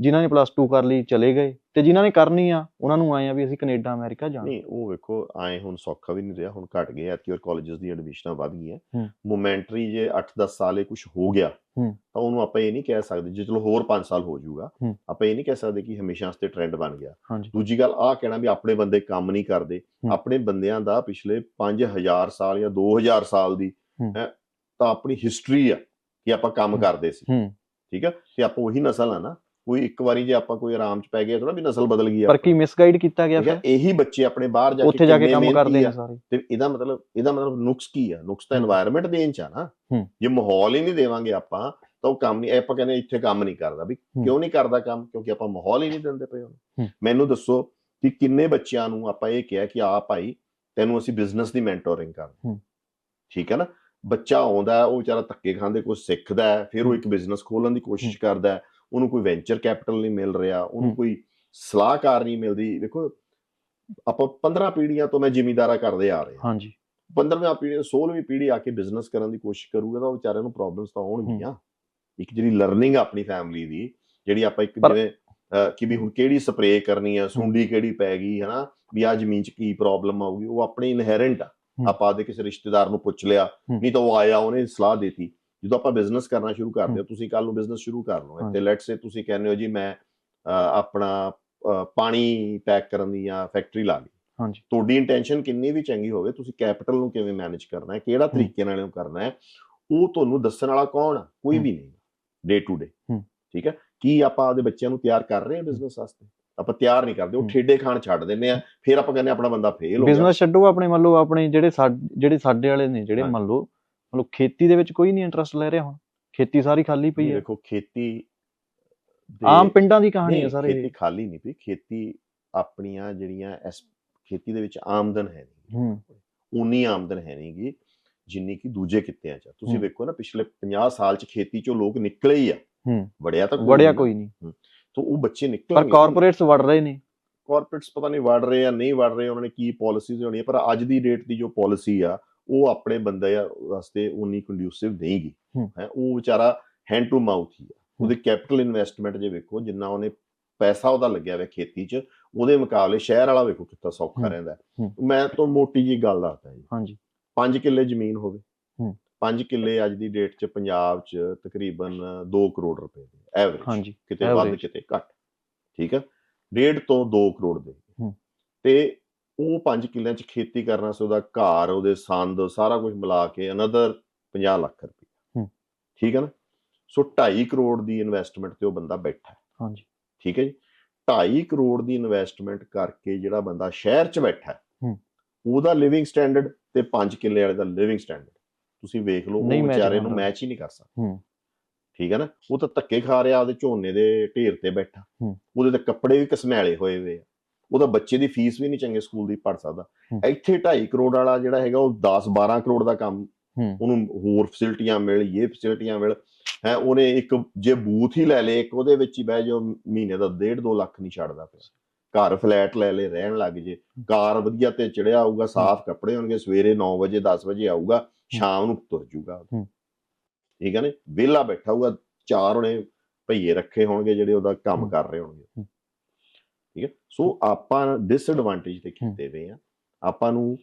ਜਿਨ੍ਹਾਂ ਨੇ ਪਲੱਸ 2 ਕਰ ਲਈ ਚਲੇ ਗਏ ਤੇ ਜਿਨ੍ਹਾਂ ਨੇ ਕਰਨੀ ਆ ਉਹਨਾਂ ਨੂੰ ਆਏ ਆ ਵੀ ਅਸੀਂ ਕੈਨੇਡਾ ਅਮਰੀਕਾ ਜਾਣਾ ਨਹੀਂ ਉਹ ਵੇਖੋ ਆਏ ਹੁਣ ਸੌਖਾ ਵੀ ਨਹੀਂ ਰਿਹਾ ਹੁਣ ਘਟ ਗਏ ਐਤਕੀ ਔਰ ਕਾਲਜਸ ਦੀ ਐਡਮਿਸ਼ਨਾਂ ਵੱਧ ਗਈਆਂ। ਮੋਮੈਂਟਰੀ ਜੇ 8-10 ਸਾਲ ਇਹ ਕੁਝ ਹੋ ਗਿਆ। ਤਾਂ ਉਹਨੂੰ ਆਪਾਂ ਇਹ ਨਹੀਂ ਕਹਿ ਸਕਦੇ ਜੇ ਚਲੋ ਹੋਰ 5 ਸਾਲ ਹੋ ਜਾਊਗਾ। ਆਪਾਂ ਇਹ ਨਹੀਂ ਕਹਿ ਸਕਦੇ ਕਿ ਹਮੇਸ਼ਾ ਵਾਸਤੇ ਟ੍ਰੈਂਡ ਬਣ ਗਿਆ ਦੂਜੀ ਗੱਲ ਆਹ ਕਹਿਣਾ ਵੀ ਆਪਣੇ ਬੰਦੇ ਕੰਮ ਨਹੀਂ ਕਰਦੇ। ਆਪਣੇ ਬੰਦਿਆਂ ਦਾ ਪਿਛਲੇ 5000 ਸਾਲ ਜਾਂ 2000 ਸਾਲ ਦੀ ਤਾਂ ਆਪਣੀ ਹਿਸਟਰੀ ਆ ਕਿ ਆਪਾਂ ਕੰਮ ਕਰਦੇ ਸੀ। ਠੀਕ ਆ? ਤੇ ਆਪਾਂ ਉਹੀ ਨਸਲ ਆ ਨਾ ਕੋਈ ਇੱਕ ਵਾਰੀ ਜੇ ਆਪਾਂ ਕੋਈ ਆਰਾਮ ਚ ਪੈ ਗਏ ਥੋੜਾ ਵੀ ਨਸਲ ਬਦਲ ਗਈ ਆ ਪਰ ਕੀ ਮਿਸਗਾਈਡ ਕੀਤਾ ਗਿਆ ਫਿਰ? ਇਹੀ ਬੱਚੇ ਆਪਣੇ ਬਾਹਰ ਜਾ ਕੇ ਉੱਥੇ ਜਾ ਕੇ ਕੰਮ ਕਰਦੇ ਨੇ ਸਾਰੇ। ਤੇ ਇਹਦਾ ਮਤਲਬ ਇਹਦਾ ਮਤਲਬ ਨੁਕਸ ਕੀ ਆ? ਨੁਕਸ ਤਾਂ এনवायरमेंट ਦੇਣ ਚ ਆ ਨਾ। ਜੇ ਮਾਹੌਲ ਹੀ ਨਹੀਂ ਦੇਵਾਂਗੇ ਆਪਾਂ ਤਾਂ ਉਹ ਕੰਮ ਨਹੀਂ ਆਪਾਂ ਕਹਿੰਦੇ ਇੱਥੇ ਕੰਮ ਨਹੀਂ ਕਰਦਾ ਵੀ ਕਿਉਂ ਨਹੀਂ ਕਰਦਾ ਕੰਮ? ਕਿਉਂਕਿ ਆਪਾਂ ਮਾਹੌਲ ਹੀ ਨਹੀਂ ਦਿੰਦੇ ਪਏ ਉਹਨੂੰ। ਮੈਨੂੰ ਦੱਸੋ ਕਿ ਕਿੰਨੇ ਬੱਚਿਆਂ ਨੂੰ ਆਪਾਂ ਇਹ ਕਿਹਾ ਕਿ ਆ ਭਾਈ ਤੈਨੂੰ ਅਸੀਂ ਬਿਜ਼ਨਸ ਦੀ ਮੈਂਟੋਰਿੰਗ ਕਰ ਠੀਕ ਹੈ ਨਾ? ਬੱਚਾ ਆਉਂਦਾ ਹੈ, ਉਹ ਵਿਚਾਰਾ ਧੱਕੇ ਖਾਂਦੇ ਕੁਝ ਸਿੱਖਦਾ ਹੈ, ਫਿਰ ਉਹ ਇੱਕ ਬਿਜ਼ਨਸ ਖੋਲਣ ਦੀ ਕੋਸ਼ਿਸ਼ ਕਰਦਾ ਹੈ, ਉਹਨੂੰ ਕੋਈ ਵੈਂਚਰ ਕੈਪੀਟਲ ਨਹੀਂ ਮਿਲ ਰਿਹਾ ਉਹਨੂੰ ਹੂੰ। ਕੋਈ ਸਲਾਹਕਾਰ ਨਹੀਂ ਮਿਲਦੀ। ਦੇਖੋ ਆਪਾਂ 15 ਪੀੜ੍ਹੀਆਂ ਤੋਂ ਮੈਂ ਜ਼ਿਮੀਂਦਾਰਾ ਕਰਦੇ ਆ ਰਿਹਾ। ਹਾਂਜੀ। 15ਵੀਂ ਪੀੜ੍ਹੀ 16ਵੀਂ ਪੀੜ੍ਹੀ ਆ ਕੇ ਬਿਜ਼ਨਸ ਕਰਨ ਦੀ ਕੋਸ਼ਿਸ਼ ਕਰੂਗਾ ਤਾਂ ਉਹ ਵਿਚਾਰਿਆਂ ਨੂੰ ਪ੍ਰੋਬਲਮਸ ਤਾਂ ਆਉਣਗੀਆਂ। ਇੱਕ ਜਿਹੜੀ ਲਰਨਿੰਗ ਆਪਣੀ ਫੈਮਿਲੀ ਦੀ ਜਿਹੜੀ ਆਪਾਂ ਇੱਕ ਜਿਵੇਂ ਕਿ ਵੀ ਹੁਣ ਕਿਹੜੀ ਸਪਰੇਅ ਕਰਨੀ ਆ ਸੁੰਡੀ ਕਿਹੜੀ ਪੈ ਗਈ ਹਨਾ? ਵੀ ਆ ਜ਼ਮੀਨ 'ਚ ਕੀ ਪ੍ਰੋਬਲਮ ਆਊਗੀ ਉਹ ਆਪਣੀ ਇਨਹੈਰੈਂਟ ਆ। ਹੂੰ। ਆਪਾਂ ਦੇ ਕਿਸੇ ਰਿਸ਼ਤੇਦਾਰ ਨੂੰ ਪੁੱਛ ਲਿਆ। ਨਹੀਂ ਤਾਂ ਉਹ ਆਇਆ ਉਹਨੇ ਸਲਾਹ ਦਿੱਤੀ। ਜਦੋਂ ਆਪਾਂ ਬਿਜ਼ਨਸ ਕਰਨਾ ਸ਼ੁਰੂ ਕਰਦੇ ਹਾਂ। ਤੁਸੀਂ ਕੱਲ ਨੂੰ ਬਿਜ਼ਨਸ ਸ਼ੁਰੂ ਕਰ ਲਓ। ਤੇ ਲੈਟਸ ਸੇ ਤੁਸੀਂ ਕਹਿੰਦੇ ਹੋ ਜੀ ਮੈਂ ਆਪਣਾ ਪਾਣੀ ਪੈਕ ਕਰਨ ਦੀ ਜਾਂ ਫੈਕਟਰੀ ਲਾ ਲਈ। ਹਾਂਜੀ। ਤੁਹਾਡੀ ਇੰਟੈਂਸ਼ਨ ਕਿੰਨੀ ਵੀ ਚੰਗੀ ਹੋਵੇ ਤੁਸੀਂ ਕੈਪੀਟਲ ਨੂੰ ਕਿਵੇਂ ਮੈਨੇਜ ਕਰਨਾ ਹੈ ਕਿਹੜਾ ਤਰੀਕੇ ਨਾਲ ਇਹਨੂੰ ਕਰਨਾ ਹੈ ਉਹ ਤੁਹਾਨੂੰ ਦੱਸਣ ਵਾਲਾ ਕੌਣ ਕੋਈ। ਵੀ ਨਹੀਂ। Day to day. ਠੀਕ ਹੈ? ਕੀ ਆਪਾਂ ਆਪਦੇ ਬੱਚਿਆਂ ਨੂੰ ਤਿਆਰ ਕਰ ਰਹੇ ਹਾਂ ਬਿਜ਼ਨਸ ਵਾਸਤੇ? ਆਪਾਂ ਤਿਆਰ ਨਹੀਂ ਕਰਦੇ ਉਹ। ਠੇਡੇ ਖਾਣ ਛੱਡ ਦਿੰਦੇ ਆ ਫਿਰ ਆਪਾਂ ਕਹਿੰਦੇ ਆਪਣਾ ਬੰਦਾ ਫੇਲ ਹੋ ਗਿਆ। ਬਿਜ਼ਨਸ ਛੱਡੋ ਆਪਣੇ ਮੰਨ ਲਓ ਆਪਣੇ ਜਿਹੜੇ ਜਿਹੜੇ ਸਾਡੇ ਵਾਲੇ ਨੇ ਜਿਹੜੇ। ਮੰਨ ਲਓ ਮੰਨ ਲਓ ਖੇਤੀ ਦੇ ਵਿੱਚ ਕੋਈ ਨਹੀਂ ਇੰਟਰਸਟ ਲੈ ਰਿਹਾ ਹੁਣ। ਖੇਤੀ ਸਾਰੀ ਖਾਲੀ ਪਈ ਹੈ। ਦੇਖੋ ਖੇਤੀ ਆਮ ਪਿੰਡਾਂ ਦੀ ਕਹਾਣੀ ਹੈ ਸਾਰੇ। ਖੇਤੀ ਖਾਲੀ ਨਹੀਂ ਪਈ ਖੇਤੀ ਆਪਣੀਆਂ ਜਿਹੜੀਆਂ ਇਸ ਖੇਤੀ ਦੇ ਵਿੱਚ ਆਮਦਨ ਹੈ ਨਹੀਂ ਹੂੰ। ਉਨੀ ਆਮਦਨ ਹੈ ਨਹੀਂਗੀ ਜਿੰਨੀ ਕਿ ਦੂਜੇ ਕਿੱਤਿਆਂ 'ਚ। ਤੁਸੀਂ। ਵੇਖੋ ਨਾ ਪਿਛਲੇ 50 ਸਾਲ 'ਚ ਖੇਤੀ 'ਚੋਂ ਲੋਕ ਨਿਕਲੇ ਹੀ ਆ। ਹੂੰ। ਵੜਿਆ ਤਾਂ ਵੜਿਆ ਕੋਈ ਨਹੀਂ ਤਾਂ ਉਹ ਬੱਚੇ ਨਿਕਲ ਪਰ ਕਾਰਪੋਰੇਟਸ ਵੜ ਰਹੇ ਨੇ ਕਾਰਪੋਰੇਟਸ ਪਤਾ ਨਹੀਂ ਵੜ ਰਹੇ ਆ ਨਹੀਂ ਵੜ ਰਹੇ ਉਹਨਾਂ ਨੇ ਕੀ ਪਾਲਿਸੀਜ਼ ਹੋਣੀ ਪਰ ਅੱਜ ਦੀ ਡੇਟ ਦੀ ਜੋ ਪਾਲਿਸੀ ਆ ਉਹ ਆਪਣੇ ਬੰਦੇ ਵਾਸਤੇ ਉਨੀ ਕੰਡਿਊਸਿਵ ਨਹੀਂਗੀ ਹੂੰ। ਉਹ ਵਿਚਾਰਾ ਹੈਂਡ ਟੂ ਮਾਊਥ ਹੀ ਆ ਉਹਦੇ ਕੈਪੀਟਲ ਇਨਵੈਸਟਮੈਂਟ ਜੇ ਵੇਖੋ ਜਿੰਨਾ ਉਹਨੇ ਪੈਸਾ ਉਹਦਾ ਲੱਗਿਆ ਹੋਇਆ ਖੇਤੀ 'ਚ ਉਹਦੇ ਮੁਕਾਬਲੇ ਸ਼ਹਿਰ ਵਾਲਾ ਵੇਖੋ ਕਿੰਨਾ ਸੌਖਾ। ਰਹਿੰਦਾ। ਮੈਂ ਤਾਂ ਮੋਟੀ ਜੀ ਗੱਲ ਦੱਸਦਾ ਜੀ ਹਾਂਜੀ 5 ਕਿੱਲੇ ਜ਼ਮੀਨ ਹੋਵੇ। 5 ਕਿੱਲੇ ਅੱਜ ਦੀ ਡੇਟ 'ਚ ਪੰਜਾਬ 'ਚ ਤਕਰੀਬਨ 2 ਕਰੋੜ ਰੁਪਏ ਦੇ ਐਵਰੇਜ ਹਾਂਜੀ ਕਿਤੇ ਵੱਧ। ਕਿਤੇ ਘੱਟ ਠੀਕ ਹੈ ਡੇਢ ਤੋਂ 2 ਕਰੋੜ ਦੇ। ਤੇ ਉਹ 5 ਕਿੱਲਿਆਂ 'ਚ ਖੇਤੀ ਕਰਨਾ ਸੀ ਉਹਦਾ ਘਰ ਉਹਦੇ ਸੰਦ ਸਾਰਾ ਕੁਝ ਮਿਲਾ ਕੇ ਅਨਦਰ 50 ਲੱਖ ਰੁਪਏ। ਠੀਕ ਹੈ ਨਾ ਸੋ 2.5 ਕਰੋੜ ਦੀ ਇਨਵੈਸਟਮੈਂਟ ਤੇ ਉਹ ਬੰਦਾ ਬੈਠਾ ਹੈ ਹਾਂਜੀ ਠੀਕ ਹੈ ਜੀ 2.5 ਕਰੋੜ ਦੀ ਇਨਵੈਸਟਮੈਂਟ ਕਰਕੇ ਜਿਹੜਾ ਬੰਦਾ ਸ਼ਹਿਰ 'ਚ ਬੈਠਾ ਹੂੰ। ਉਹਦਾ ਲਿਵਿੰਗ ਸਟੈਂਡਰਡ ਤੇ 5 ਕਿੱਲੇ ਵਾਲੇ ਦਾ ਲਿਵਿੰਗ ਸਟੈਂਡਰਡ ਤੁਸੀਂ ਵੇਖ ਲਓ ਉਹ ਵਿਚਾਰੇ ਨੂੰ। ਮੈਚ ਹੀ ਨਹੀਂ ਕਰ ਸਕਦਾ। ਹੂੰ। ਠੀਕ ਹੈ ਨਾ? ਉਹ ਤਾਂ ਧੱਕੇ ਖਾ ਰਿਹਾ ਉਹਦੇ ਝੋਨੇ ਦੇ ਢੇਰ ਤੇ ਬੈਠਾ। ਹੂੰ। ਉਹਦੇ ਤੇ ਕੱਪੜੇ ਵੀ ਕਸਮੈਲੇ ਹੋਏ ਹੋਏ ਆ। ਉਹਦਾ ਬੱਚੇ ਦੀ ਫੀਸ ਵੀ ਨਹੀਂ ਚੰਗੇ ਸਕੂਲ ਦੀ ਭਰ ਸਕਦਾ। ਇੱਥੇ 2.5 ਕਰੋੜ ਵਾਲਾ ਜਿਹੜਾ ਹੈਗਾ ਉਹ 10 12 ਕਰੋੜ ਦਾ ਕੰਮ। ਉਹਨੂੰ ਹੋਰ ਫੈਸਿਲਿਟੀਆਂ ਮਿਲ ਇਹ ਫੈਸਿਲਿਟੀਆਂ ਮਿਲ। ਹੈ ਉਹਨੇ ਇੱਕ ਜੇ ਬੂਥ ਹੀ ਲੈ ਲੇ ਇੱਕ ਉਹਦੇ ਵਿੱਚ ਹੀ ਬਹਿ ਜਾਓ ਮਹੀਨੇ ਦਾ 1.5 2 ਲੱਖ ਨਹੀਂ ਛੱਡਦਾ ਪਿਆ। ਘਰ ਫਲੈਟ ਲੈ ਲੇ ਰਹਿਣ ਲੱਗ ਜੇ। ਕਾਰ ਵਧੀਆ ਤੇ ਚੜਿਆ ਆਊਗਾ ਸਾਫ਼ ਕੱਪੜੇ ਹੋਣਗੇ ਸਵੇਰੇ 9 ਵਜੇ 10 ਵਜੇ ਆਊਗਾ। ਸ਼ਾਮ ਨੂੰ ਤੁਰ ਜੂਗਾ। ਠੀਕ ਹੈ ਨੇ ਵਿਹਲਾ ਬੈਠਾ ਹੋਊਗਾ ਚਾਰ ਉਹਨੇ ਭਈਏ ਰੱਖੇ ਹੋਣਗੇ ਜਿਹੜੇ ਉਹਦਾ ਕੰਮ। ਕਰ ਰਹੇ ਹੋਣਗੇ। ਠੀਕ ਹੈ ਸੋ ਆਪਾਂ ਡਿਸਐਡਵਾਂਟੇਜ ਤੇ ਕੀਤੇ ਵੇ ਆ ਆਪਾਂ ਨੂੰ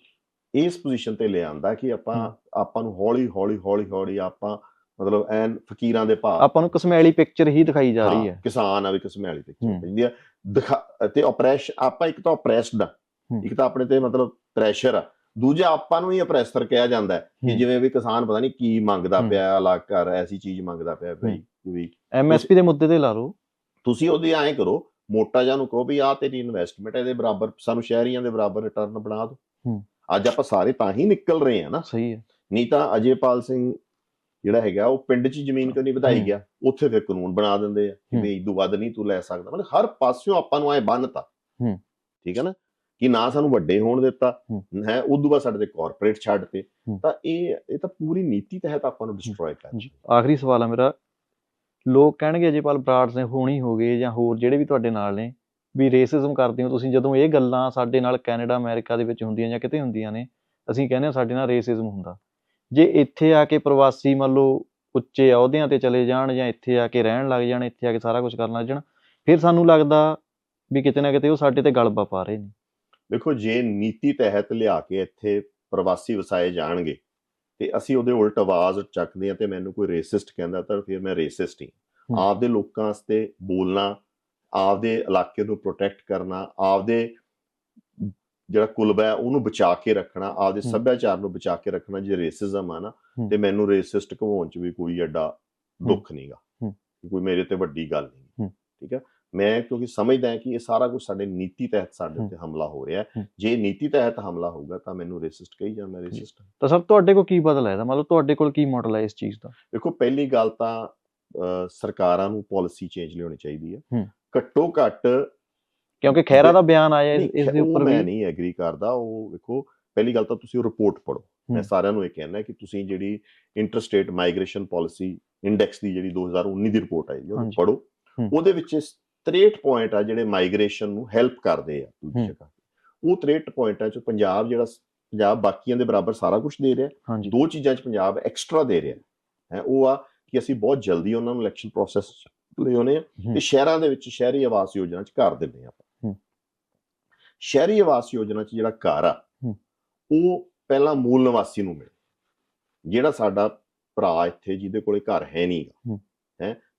ਇਸ ਪੋਜੀਸ਼ਨ ਤੇ ਲਿਆਂਦਾ ਕਿ ਆਪਾਂ। ਆਪਾਂ ਨੂੰ ਹੌਲੀ ਹੌਲੀ ਹੌਲੀ ਹੌਲੀ ਆਪਾਂ ਮਤਲਬ ਐਨ ਫਕੀਰਾਂ ਦੇ ਭਾਅ ਆਪਾਂ ਨੂੰ ਕਸਮੈਲੀ ਪਿਕਚਰ ਹੀ ਦਿਖਾਈ ਜਾ ਰਹੀ ਹਾਂ, ਕਿਸਾਨ ਆ ਵੀ ਕਿਸਮੈਲੀ ਹੂੰ। ਪੈਂਦੀ ਆ ਦਿਖਾ ਤੇ ਆਪਰੈਸ਼ ਆਪਾਂ ਇੱਕ ਤਾਂ ਆਪਰੈਸਡ ਆ। ਇੱਕ ਤਾਂ ਆਪਣੇ ਤੇ ਮਤਲਬ ਪ੍ਰੈਸ਼ਰ ਆ ਦੂਜਾ ਆਪਾਂ ਨੂੰ ਹੀ ਅਪਰੈਸਰ ਕਿਹਾ ਜਾਂਦਾ ਕਿ। ਜਿਵੇਂ ਵੀ ਕਿਸਾਨ ਪਤਾ ਨਹੀਂ ਕੀ ਮੰਗਦਾ। ਪਿਆ ਅਲੱਗ ਕਰ ਐਸੀ ਚੀਜ਼ ਮੰਗਦਾ ਪਿਆ ਬਈ ਵੀ ਐਮਐਸਪੀ ਦੇ ਮੁੱਦੇ ਤੇ ਲਾ ਲਓ ਤੁਸੀਂ ਉਹਦੀ ਐਂ ਕਰੋ ਮੋਟਾ ਜਿਹਾ ਨੂੰ ਕਹੋ ਵੀ ਆ ਤੇਰੀ ਇਨਵੈਸਟਮੈਂਟ ਇਹਦੇ ਬਰਾਬਰ ਸਾਨੂੰ ਸ਼ਹਿਰੀਆਂ ਦੇ ਬਰਾਬਰ ਰਿਟਰਨ ਬਣਾ ਦਿਓ। ਅੱਜ ਆਪਾਂ ਸਾਰੇ ਤਾਂ ਹੀ ਨਿਕਲ ਰਹੇ ਆ ਨਾ ਸਹੀ ਹੈ ਨਹੀਂ ਤਾਂ ਅਜੇਪਾਲ ਸਿੰਘ ਜਿਹੜਾ ਹੈਗਾ ਉਹ ਪਿੰਡ 'ਚ ਜ਼ਮੀਨ ਕਿਉਂ ਨਹੀਂ ਵਧਾਈ। ਗਿਆ ਉੱਥੇ ਫਿਰ ਕਾਨੂੰਨ ਬਣਾ ਦਿੰਦੇ ਆ ਕਿ। ਵੀ ਇਦੋਂ ਵੱਧ ਨਹੀਂ ਤੂੰ ਲੈ ਸਕਦਾ ਮਤਲਬ ਹਰ ਪਾਸਿਓਂ ਆਪਾਂ ਨੂੰ ਐ ਬੰਨਤਾ ਹੂੰ। ਠੀਕ ਹੈ ਨਾ ਕਿ ਨਾ ਸਾਨੂੰ ਵੱਡੇ ਹੋਣ ਦਿੱਤਾ ਹੂੰ। ਹੈ ਉਦੋਂ ਬਾਅਦ ਸਾਡੇ ਤੇ ਕਾਰਪੋਰੇਟ ਛੱਡਤੇ ਹੂੰ। ਤਾਂ ਇਹ ਇਹ ਤਾਂ ਪੂਰੀ ਨੀਤੀ ਤਹਿਤ ਆਪਾਂ ਨੂੰ ਡਿਸਟਰੋਏ ਕਰ ਜੀ। ਆਖਰੀ ਸਵਾਲ ਆ ਮੇਰਾ। ਲੋਕ ਕਹਿਣਗੇ ਅਜੇਪਾਲ ਬਰਾੜ ਸਿੰਘ ਹੋਣੀ ਹੋ ਗਏ ਜਾਂ ਹੋਰ ਜਿਹੜੇ ਵੀ ਤੁਹਾਡੇ ਨਾਲ ਨੇ ਵੀ ਰੇਸਿਜ਼ਮ ਕਰਦੇ ਹੋ ਤੁਸੀਂ ਜਦੋਂ ਇਹ ਗੱਲਾਂ ਸਾਡੇ ਨਾਲ ਕੈਨੇਡਾ ਅਮਰੀਕਾ ਦੇ ਵਿੱਚ ਹੁੰਦੀਆਂ ਜਾਂ ਕਿਤੇ ਹੁੰਦੀਆਂ ਨੇ ਅਸੀਂ ਕਹਿੰਦੇ ਹਾਂ ਸਾਡੇ ਨਾਲ ਰੇਸਿਜ਼ਮ ਹੁੰਦਾ। ਜੇ ਇੱਥੇ ਆ ਕੇ ਪ੍ਰਵਾਸੀ ਮੰਨ ਲਓ ਉੱਚੇ ਅਹੁਦਿਆਂ ਤੇ ਚਲੇ ਜਾਣ ਜਾਂ ਇੱਥੇ ਆ ਕੇ ਰਹਿਣ ਲੱਗ ਜਾਣ ਇੱਥੇ ਆ ਕੇ ਸਾਰਾ ਕੁਝ ਕਰਨ ਲੱਗ ਜਾਣ ਫਿਰ ਸਾਨੂੰ ਲੱਗਦਾ ਵੀ ਕਿਤੇ ਨਾ ਕਿਤੇ ਉਹ ਸਾਡੇ ਤੇ ਗਲਬਾ ਪਾ ਰਹੇ ਨੇ। ਦੇਖੋ ਜੇ ਨੀਤੀ ਤਹਿਤ ਲਿਆ ਕੇ ਇੱਥੇ ਪ੍ਰਵਾਸੀ ਵਸਾਏ ਜਾਣਗੇ ਤੇ ਅਸੀਂ ਉਹਦੇ ਉਲਟ ਆਵਾਜ਼ ਚੱਕਦੇ ਆ ਤੇ ਮੈਨੂੰ ਕੋਈ ਰੇਸਿਸਟ ਕਹਿੰਦਾ ਤਾਂ ਫਿਰ ਮੈਂ ਰੇਸਿਸਟ ਹੀ। ਆਪਦੇ ਲੋਕਾਂ ਵਾਸਤੇ ਬੋਲਣਾ ਆਪਦੇ ਇਲਾਕੇ ਨੂੰ ਪ੍ਰੋਟੈਕਟ ਕਰਨਾ ਆਪਦੇ ਜਿਹੜਾ ਕੁਲਬਾ ਹੈ ਉਹਨੂੰ ਬਚਾ ਕੇ ਰੱਖਣਾ ਆਪਦੇ। ਸੱਭਿਆਚਾਰ ਨੂੰ ਬਚਾ ਕੇ ਰੱਖਣਾ ਜੇ ਰੇਸਿਜ਼ਮ ਆ ਨਾ। ਤੇ ਮੈਨੂੰ ਰੇਸਿਸਟ ਕਹਾਉਣ ਚ ਵੀ ਕੋਈ ਐਡਾ ਦੁੱਖ ਨਹੀਂਗਾ। ਕੋਈ ਮੇਰੇ ਤੇ ਵੱਡੀ ਗੱਲ ਨਹੀਂ। ਠੀਕ ਹੈ ਮੈਂ ਕਿਉਂਕਿ ਸਮਝਦਾ ਹਾਂ ਕਿ ਇਹ ਸਾਰਾ ਕੁਝ ਸਾਡੇ ਨੀਤੀ ਤਹਿਤ ਸਾਡੇ। ਉੱਤੇ ਹਮਲਾ ਹੋ ਰਿਹਾ ਹੈ। ਜੇ ਨੀਤੀ ਤਹਿਤ ਹਮਲਾ ਹੋਊਗਾ ਤਾਂ ਮੈਨੂੰ ਰੇਸਿਸਟ ਕਹੀ ਜਾਂ ਮੈਂ ਰੇਸਿਸਟ ਹਾਂ ਤਾਂ ਸਰ ਤੁਹਾਡੇ ਕੋਲ ਕੀ ਬਦਲ ਹੈ ਇਹਦਾ ਮਤਲਬ ਤੁਹਾਡੇ ਕੋਲ ਕੀ ਮਾਡਲ ਹੈ ਇਸ ਚੀਜ਼ ਦਾ ਦੇਖੋ ਪਹਿਲੀ ਗੱਲ ਤਾਂ ਸਰਕਾਰਾਂ ਨੂੰ ਪਾਲਿਸੀ ਚੇਂਜ ਲਿਆਉਣੀ ਚਾਹੀਦੀ ਹੈ। ਘੱਟੋ ਘੱਟ ਕਿਉਂਕਿ ਖੈਰਾ ਦਾ ਬਿਆਨ ਆਇਆ ਇਸ- ਦੇ ਉਹ ਉੱਪਰ ਮੈਂ ਨਹੀਂ ਐਗਰੀ ਕਰਦਾ ਉਹ ਵੇਖੋ ਪਹਿਲੀ ਗੱਲ ਤਾਂ ਤੁਸੀਂ ਰਿਪੋਰਟ ਪੜੋ ਮੈਂ। ਸਾਰਿਆਂ ਨੂੰ ਇਹ ਕਹਿਣਾ ਕਿ ਤੁਸੀਂ ਜਿਹੜੀ ਇੰਟਰਸਟੇਟ ਮਾਈਗ੍ਰੇਸ਼ਨ ਪਾਲਿਸੀ ਇੰਡੈਕਸ ਦੀ ਜਿਹੜੀ 2019 ਦੀ ਰਿਪੋਰਟ ਆਈ ਹੈ ਉਹ। ਪੜੋ। ਉਹਦੇ ਵਿੱਚ 63 ਪੁਆਇੰਟ ਆ ਜਿਹੜੇ ਮਾਈਗ੍ਰੇਸ਼ਨ ਨੂੰ ਹੈਲਪ ਕਰਦੇ ਆ ਦੂਜੀ। ਜਗ੍ਹਾ ਉਹ 63 ਪੁਆਇੰਟਾਂ ਚ ਪੰਜਾਬ ਜਿਹੜਾ ਪੰਜਾਬ ਬਾਕੀਆਂ ਦੇ ਬਰਾਬਰ ਸਾਰਾ ਕੁਝ ਦੇ ਰਿਹਾ ਦੋ ਚੀਜ਼ਾਂ ਚ ਪੰਜਾਬ ਐਕਸਟਰਾ ਦੇ ਰਿਹਾ ਹੈ ਉਹ ਆ ਕਿ ਅਸੀਂ ਬਹੁਤ ਜਲਦੀ ਉਹਨਾਂ ਨੂੰ ਇਲੈਕਸ਼ਨ ਪ੍ਰੋਸੈਸ ਲਿਆਉਨੇ ਆ। ਤੇ ਸ਼ਹਿਰਾਂ ਦੇ ਵਿੱਚ ਸ਼ਹਿਰੀ ਆਵਾਸ ਯੋਜਨਾ ਚ ਘਰ ਦਿੰਦੇ ਆ ਆਪਾਂ। ਸ਼ਹਿਰੀ ਆਵਾਸ ਯੋਜਨਾ ਚ ਜਿਹੜਾ ਘਰ ਆ। ਉਹ ਪਹਿਲਾਂ ਮੂਲ ਨਿਵਾਸੀ ਨੂੰ ਮਿਲੇ ਜਿਹੜਾ ਸਾਡਾ ਭਰਾ ਇੱਥੇ ਜਿਹਦੇ ਕੋਲੇ ਘਰ ਹੈ ਨਹੀਂਗਾ ਹੂੰ।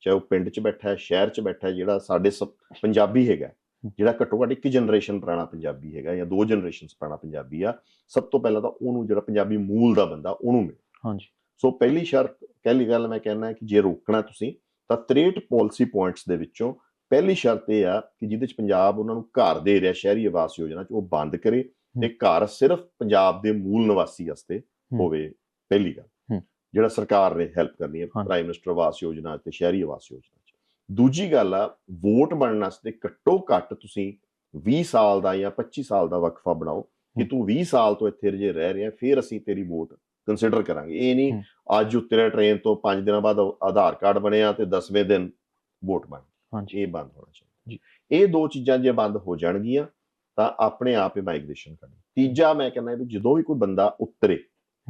ਚਾਹੇ ਉਹ ਪਿੰਡ 'ਚ ਬੈਠਾ ਹੈ ਸ਼ਹਿਰ 'ਚ ਬੈਠਾ ਹੈ ਜਿਹੜਾ ਸਾਡੇ ਸਭ ਪੰਜਾਬੀ ਹੈਗਾ। ਜਿਹੜਾ ਘੱਟੋ ਘੱਟ ਇੱਕ ਜਨਰੇਸ਼ਨ ਪੁਰਾਣਾ ਪੰਜਾਬੀ ਹੈਗਾ ਜਾਂ ਦੋ ਜਨਰੇਸ਼ਨਸ ਪੁਰਾਣਾ ਪੰਜਾਬੀ ਆ ਸਭ ਤੋਂ ਪਹਿਲਾਂ ਤਾਂ ਉਹਨੂੰ ਜਿਹੜਾ ਪੰਜਾਬੀ ਮੂਲ ਦਾ ਬੰਦਾ ਉਹਨੂੰ ਮਿਲੇ ਹਾਂਜੀ ਸੋ ਪਹਿਲੀ ਸ਼ਰਤ ਪਹਿਲੀ ਗੱਲ ਮੈਂ ਕਹਿਣਾ ਹੈ ਕਿ ਜੇ ਰੋਕਣਾ ਤੁਸੀਂ ਤਾਂ 63 ਪਾਲਿਸੀ ਪੁਆਇੰਟਸ ਦੇ ਵਿੱਚੋਂ ਪਹਿਲੀ ਸ਼ਰਤ ਇਹ ਆ ਕਿ ਜਿਹਦੇ ਚ ਪੰਜਾਬ ਉਹਨਾਂ ਨੂੰ ਘਰ ਦੇ ਰਿਹਾ ਸ਼ਹਿਰੀ ਆਵਾਸ ਯੋਜਨਾ ਚ ਉਹ ਬੰਦ ਕਰੇ ਤੇ ਘਰ ਸਿਰਫ ਪੰਜਾਬ ਦੇ ਮੂਲ ਨਿਵਾਸੀ ਵਾਸਤੇ। ਹੋਵੇ ਪਹਿਲੀ ਗੱਲ। ਜਿਹੜਾ ਸਰਕਾਰ ਨੇ ਹੈਲਪ ਕਰਨੀ ਹੈ। ਪ੍ਰਾਈਮ ਮਿਨਿਸਟਰ ਆਵਾਸ ਯੋਜਨਾ ਤੇ ਸ਼ਹਿਰੀ ਆਵਾਸ ਯੋਜਨਾ ਚ ਦੂਜੀ ਗੱਲ ਆ ਵੋਟ ਬਣਨ ਵਾਸਤੇ ਘੱਟੋ ਘੱਟ ਤੁਸੀਂ 20 ਸਾਲ ਦਾ ਜਾਂ 25 ਸਾਲ ਦਾ ਵਕਫਾ ਬਣਾਓ ਕਿ। ਤੂੰ 20 ਸਾਲ ਤੋਂ ਇੱਥੇ ਰਜੇ ਰਹਿ ਰਿਹਾ ਫਿਰ ਅਸੀਂ ਤੇਰੀ ਵੋਟ ਕੰਸੀਡਰ ਕਰਾਂਗੇ ਇਹ ਨਹੀਂ। ਅੱਜ ਉਤਰਿਆ ਟ੍ਰੇਨ ਤੋਂ 5 ਦਿਨਾਂ ਬਾਅਦ ਆਧਾਰ ਕਾਰਡ ਬਣਿਆ ਤੇ 10ਵੇਂ ਦਿਨ ਵੋਟ ਬਣ। ਹਾਂਜੀ ਇਹ ਬੰਦ ਹੋਣਾ ਚਾਹੀਦਾ ਜੀ। ਇਹ ਦੋ ਚੀਜ਼ਾਂ ਜੇ ਬੰਦ ਹੋ ਜਾਣਗੀਆਂ ਤਾਂ ਆਪਣੇ ਆਪ ਹੀ ਮਾਈਗ੍ਰੇਸ਼ਨ ਕਰਨੀ ਤੀਜਾ ਮੈਂ ਕਹਿੰਦਾ ਵੀ ਜਦੋਂ ਵੀ ਕੋਈ ਬੰਦਾ ਉਤਰੇ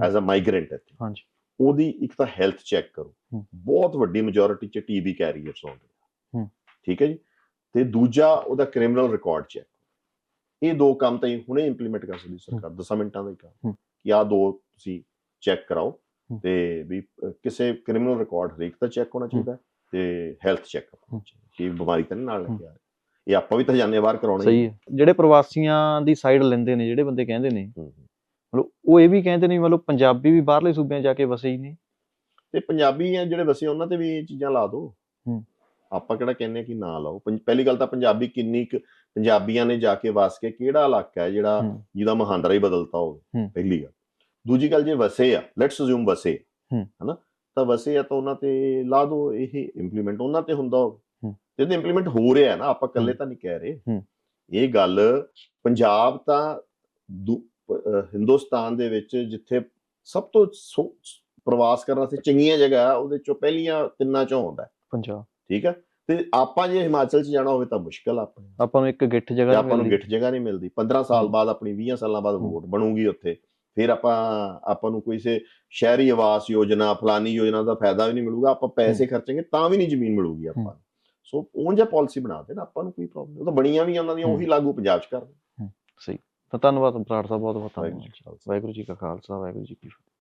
ਐਜ਼ ਅ ਮਾਈਗ੍ਰੈਂਟ ਇੱਥੇ ਹਾਂਜੀ ਉਹਦੀ ਇੱਕ ਤਾਂ ਹੈਲਥ ਚੈੱਕ ਕਰੋ। ਬਹੁਤ ਵੱਡੀ ਮੈਜੋਰਿਟੀ ਚ ਟੀਬੀ ਕੈਰੀਅਰਸ ਹੁੰਦੇ ਆ ਹੂੰ। ਠੀਕ ਹੈ ਜੀ? ਤੇ ਦੂਜਾ ਉਹਦਾ ਕ੍ਰਿਮੀਨਲ ਰਿਕਾਰਡ ਚੈੱਕ ਇਹ ਦੋ ਕੰਮ ਤਾਂ ਹੁਣੇ ਇੰਪਲੀਮੈਂਟ ਕਰ ਸਕਦੀ ਸਰਕਾਰ 10 ਮਿੰਟਾਂ ਦਾ ਹੀ ਕੰਮ। ਕਿ ਆ ਦੋ ਤੁਸੀਂ ਚੈੱਕ ਕਰਾਓ। ਤੇ ਵੀ ਕਿਸੇ ਕ੍ਰਿਮੀਨਲ ਰਿਕਾਰਡ ਹਰੇਕ ਦਾ ਚੈੱਕ ਹੋਣਾ ਚਾਹੀਦਾ ਤੇ ਹੈਲਥ ਚੈੱਕ ਕਿ ਬਿਮਾਰੀ ਤਾਂ ਨਾਲ ਲੱਗਿਆ ਇਹ ਆਪਾਂ ਵੀ ਤਾਂ ਹਾਂ ਬਾਹਰ ਕਰਾਉਣਾ ਸਹੀ ਹੈ। ਜਿਹੜੇ ਪ੍ਰਵਾਸੀਆਂ ਦੀ ਸਾਈਡ ਲੈਂਦੇ ਨੇ ਜਿਹੜੇ ਬੰਦੇ ਕਹਿੰਦੇ ਨੇ। ਮਤਲਬ ਉਹ ਇਹ ਵੀ ਕਹਿੰਦੇ ਨੇ ਮਤਲਬ ਪੰਜਾਬੀ ਵੀ ਬਾਹਰਲੇ ਸੂਬਿਆਂ ਜਾ ਕੇ ਵਸੇ ਹੀ ਨੇ ਤੇ ਪੰਜਾਬੀ ਆ ਜਿਹੜੇ ਵਸੇ ਉਹਨਾਂ ਤੇ ਵੀ ਇਹ ਚੀਜ਼ਾਂ ਲਾ ਦਿਓ ਹੂੰ। ਆਪਾਂ ਕਿਹੜਾ ਕਹਿੰਨੇ ਕਿ ਨਾ ਲਾਓ ਪਹਿਲੀ ਗੱਲ ਤਾਂ ਪੰਜਾਬੀ ਕਿੰਨੀ ਕੁ ਪੰਜਾਬੀਆਂ ਨੇ ਜਾ ਕੇ ਵਸ ਕੇ ਕਿਹੜਾ ਇਲਾਕਾ ਹੈ ਜਿਹੜਾ। ਜਿਹਦਾ ਮਹਾਂਦਰਾ ਹੀ ਬਦਲਤਾ ਹੋਵੇ। ਪਹਿਲੀ ਗੱਲ ਦੂਜੀ ਗੱਲ ਜੇ ਵਸੇ ਆ ਲੈਟਸ ਅਸਿਊਮ ਵਸੇ ਹੂੰ। ਹਨਾ ਤਾਂ ਵਸੇ ਆ ਤਾਂ ਉਹਨਾਂ ਤੇ ਲਾ ਦਿਓ ਇਹ ਇੰਪਲੀਮੈਂਟ ਉਹਨਾਂ ਤੇ ਹੁੰਦਾ ਹੋਵੇ। ਤੇ ਇੰਪਲੀਮੈਂਟ ਹੋ ਰਿਹਾ ਹੈ ਨਾ ਆਪਾਂ ਇਕੱਲੇ। ਤਾਂ ਨਹੀਂ ਕਹਿ ਰਹੇ ਹੂੰ। ਇਹ ਗੱਲ ਪੰਜਾਬ ਤਾਂ ਦੂ- ਹਿੰਦੁਸਤਾਨ ਦੇ ਵਿੱਚ ਜਿੱਥੇ ਸਭ ਤੋਂ ਪ੍ਰਵਾਸ ਕਰਨ ਵਾਸਤੇ ਚੰਗੀਆਂ ਜਗ੍ਹਾ ਉਹਦੇ ਚੋਂ ਪਹਿਲੀਆਂ ਤਿੰਨਾਂ ਚੋਂ ਆਉਂਦਾ ਪੰਜਾਬ। ਠੀਕ ਹੈ? ਤੇ ਆਪਾਂ ਜੇ ਹਿਮਾਚਲ ਚ ਜਾਣਾ ਹੋਵੇ ਤਾਂ ਮੁਸ਼ਕਲ ਆ ਆਪਣੇ ਆਪਾਂ ਨੂੰ ਇੱਕ ਗਿੱਠ ਜਗ੍ਹਾ ਨਹੀਂ ਆਪਾਂ ਨੂੰ ਗਿੱਠ ਜਗ੍ਹਾ ਨਹੀਂ ਮਿਲਦੀ। 15 ਸਾਲ। ਬਾਅਦ ਆਪਣੀ 20 ਸਾਲਾਂ ਬਾਅਦ। ਵੋਟ ਬਣੂਗੀ ਉੱਥੇ। ਫਿਰ ਆਪਾਂ ਆਪਾਂ ਨੂੰ ਕੋਈ ਸੇ ਸ਼ਹਿਰੀ ਆਵਾਸ ਯੋਜਨਾ ਫਲਾਨੀ ਯੋਜਨਾ ਦਾ ਫਾਇਦਾ ਵੀ ਨਹੀਂ ਮਿਲੂਗਾ। ਆਪਾਂ ਪੈਸੇ ਖਰਚਾਂਗੇ ਤਾਂ ਵੀ ਨਹੀਂ ਜ਼ਮੀਨ ਮਿਲੂਗੀ ਆਪਾਂ ਨੂੰ। ਸੋ ਉਹ ਜਿਹਾ ਪਾਲਿਸੀ ਬਣਾ ਦੇਣ ਆਪਾਂ ਨੂੰ ਕੋਈ ਪ੍ਰੋਬਲਮ ਉਹ ਤਾਂ ਬਣੀਆਂ ਵੀ ਉਹਨਾਂ ਦੀਆਂ ਉਹੀ ਲਾਗੂ ਪੰਜਾਬ ਚ ਕਰ ਦੇਣ ਸਹੀ। ਤਾਂ ਧੰਨਵਾਦ ਬਰਾੜ ਸਾਹਿਬ ਬਹੁਤ ਬਹੁਤ ਧੰਨਵਾਦ। ਵਾਹਿਗੁਰੂ ਜੀ ਕਾ ਖਾਲਸਾ ਵਾਹਿਗੁਰੂ ਜੀ ਕੀ ਫਤਿਹ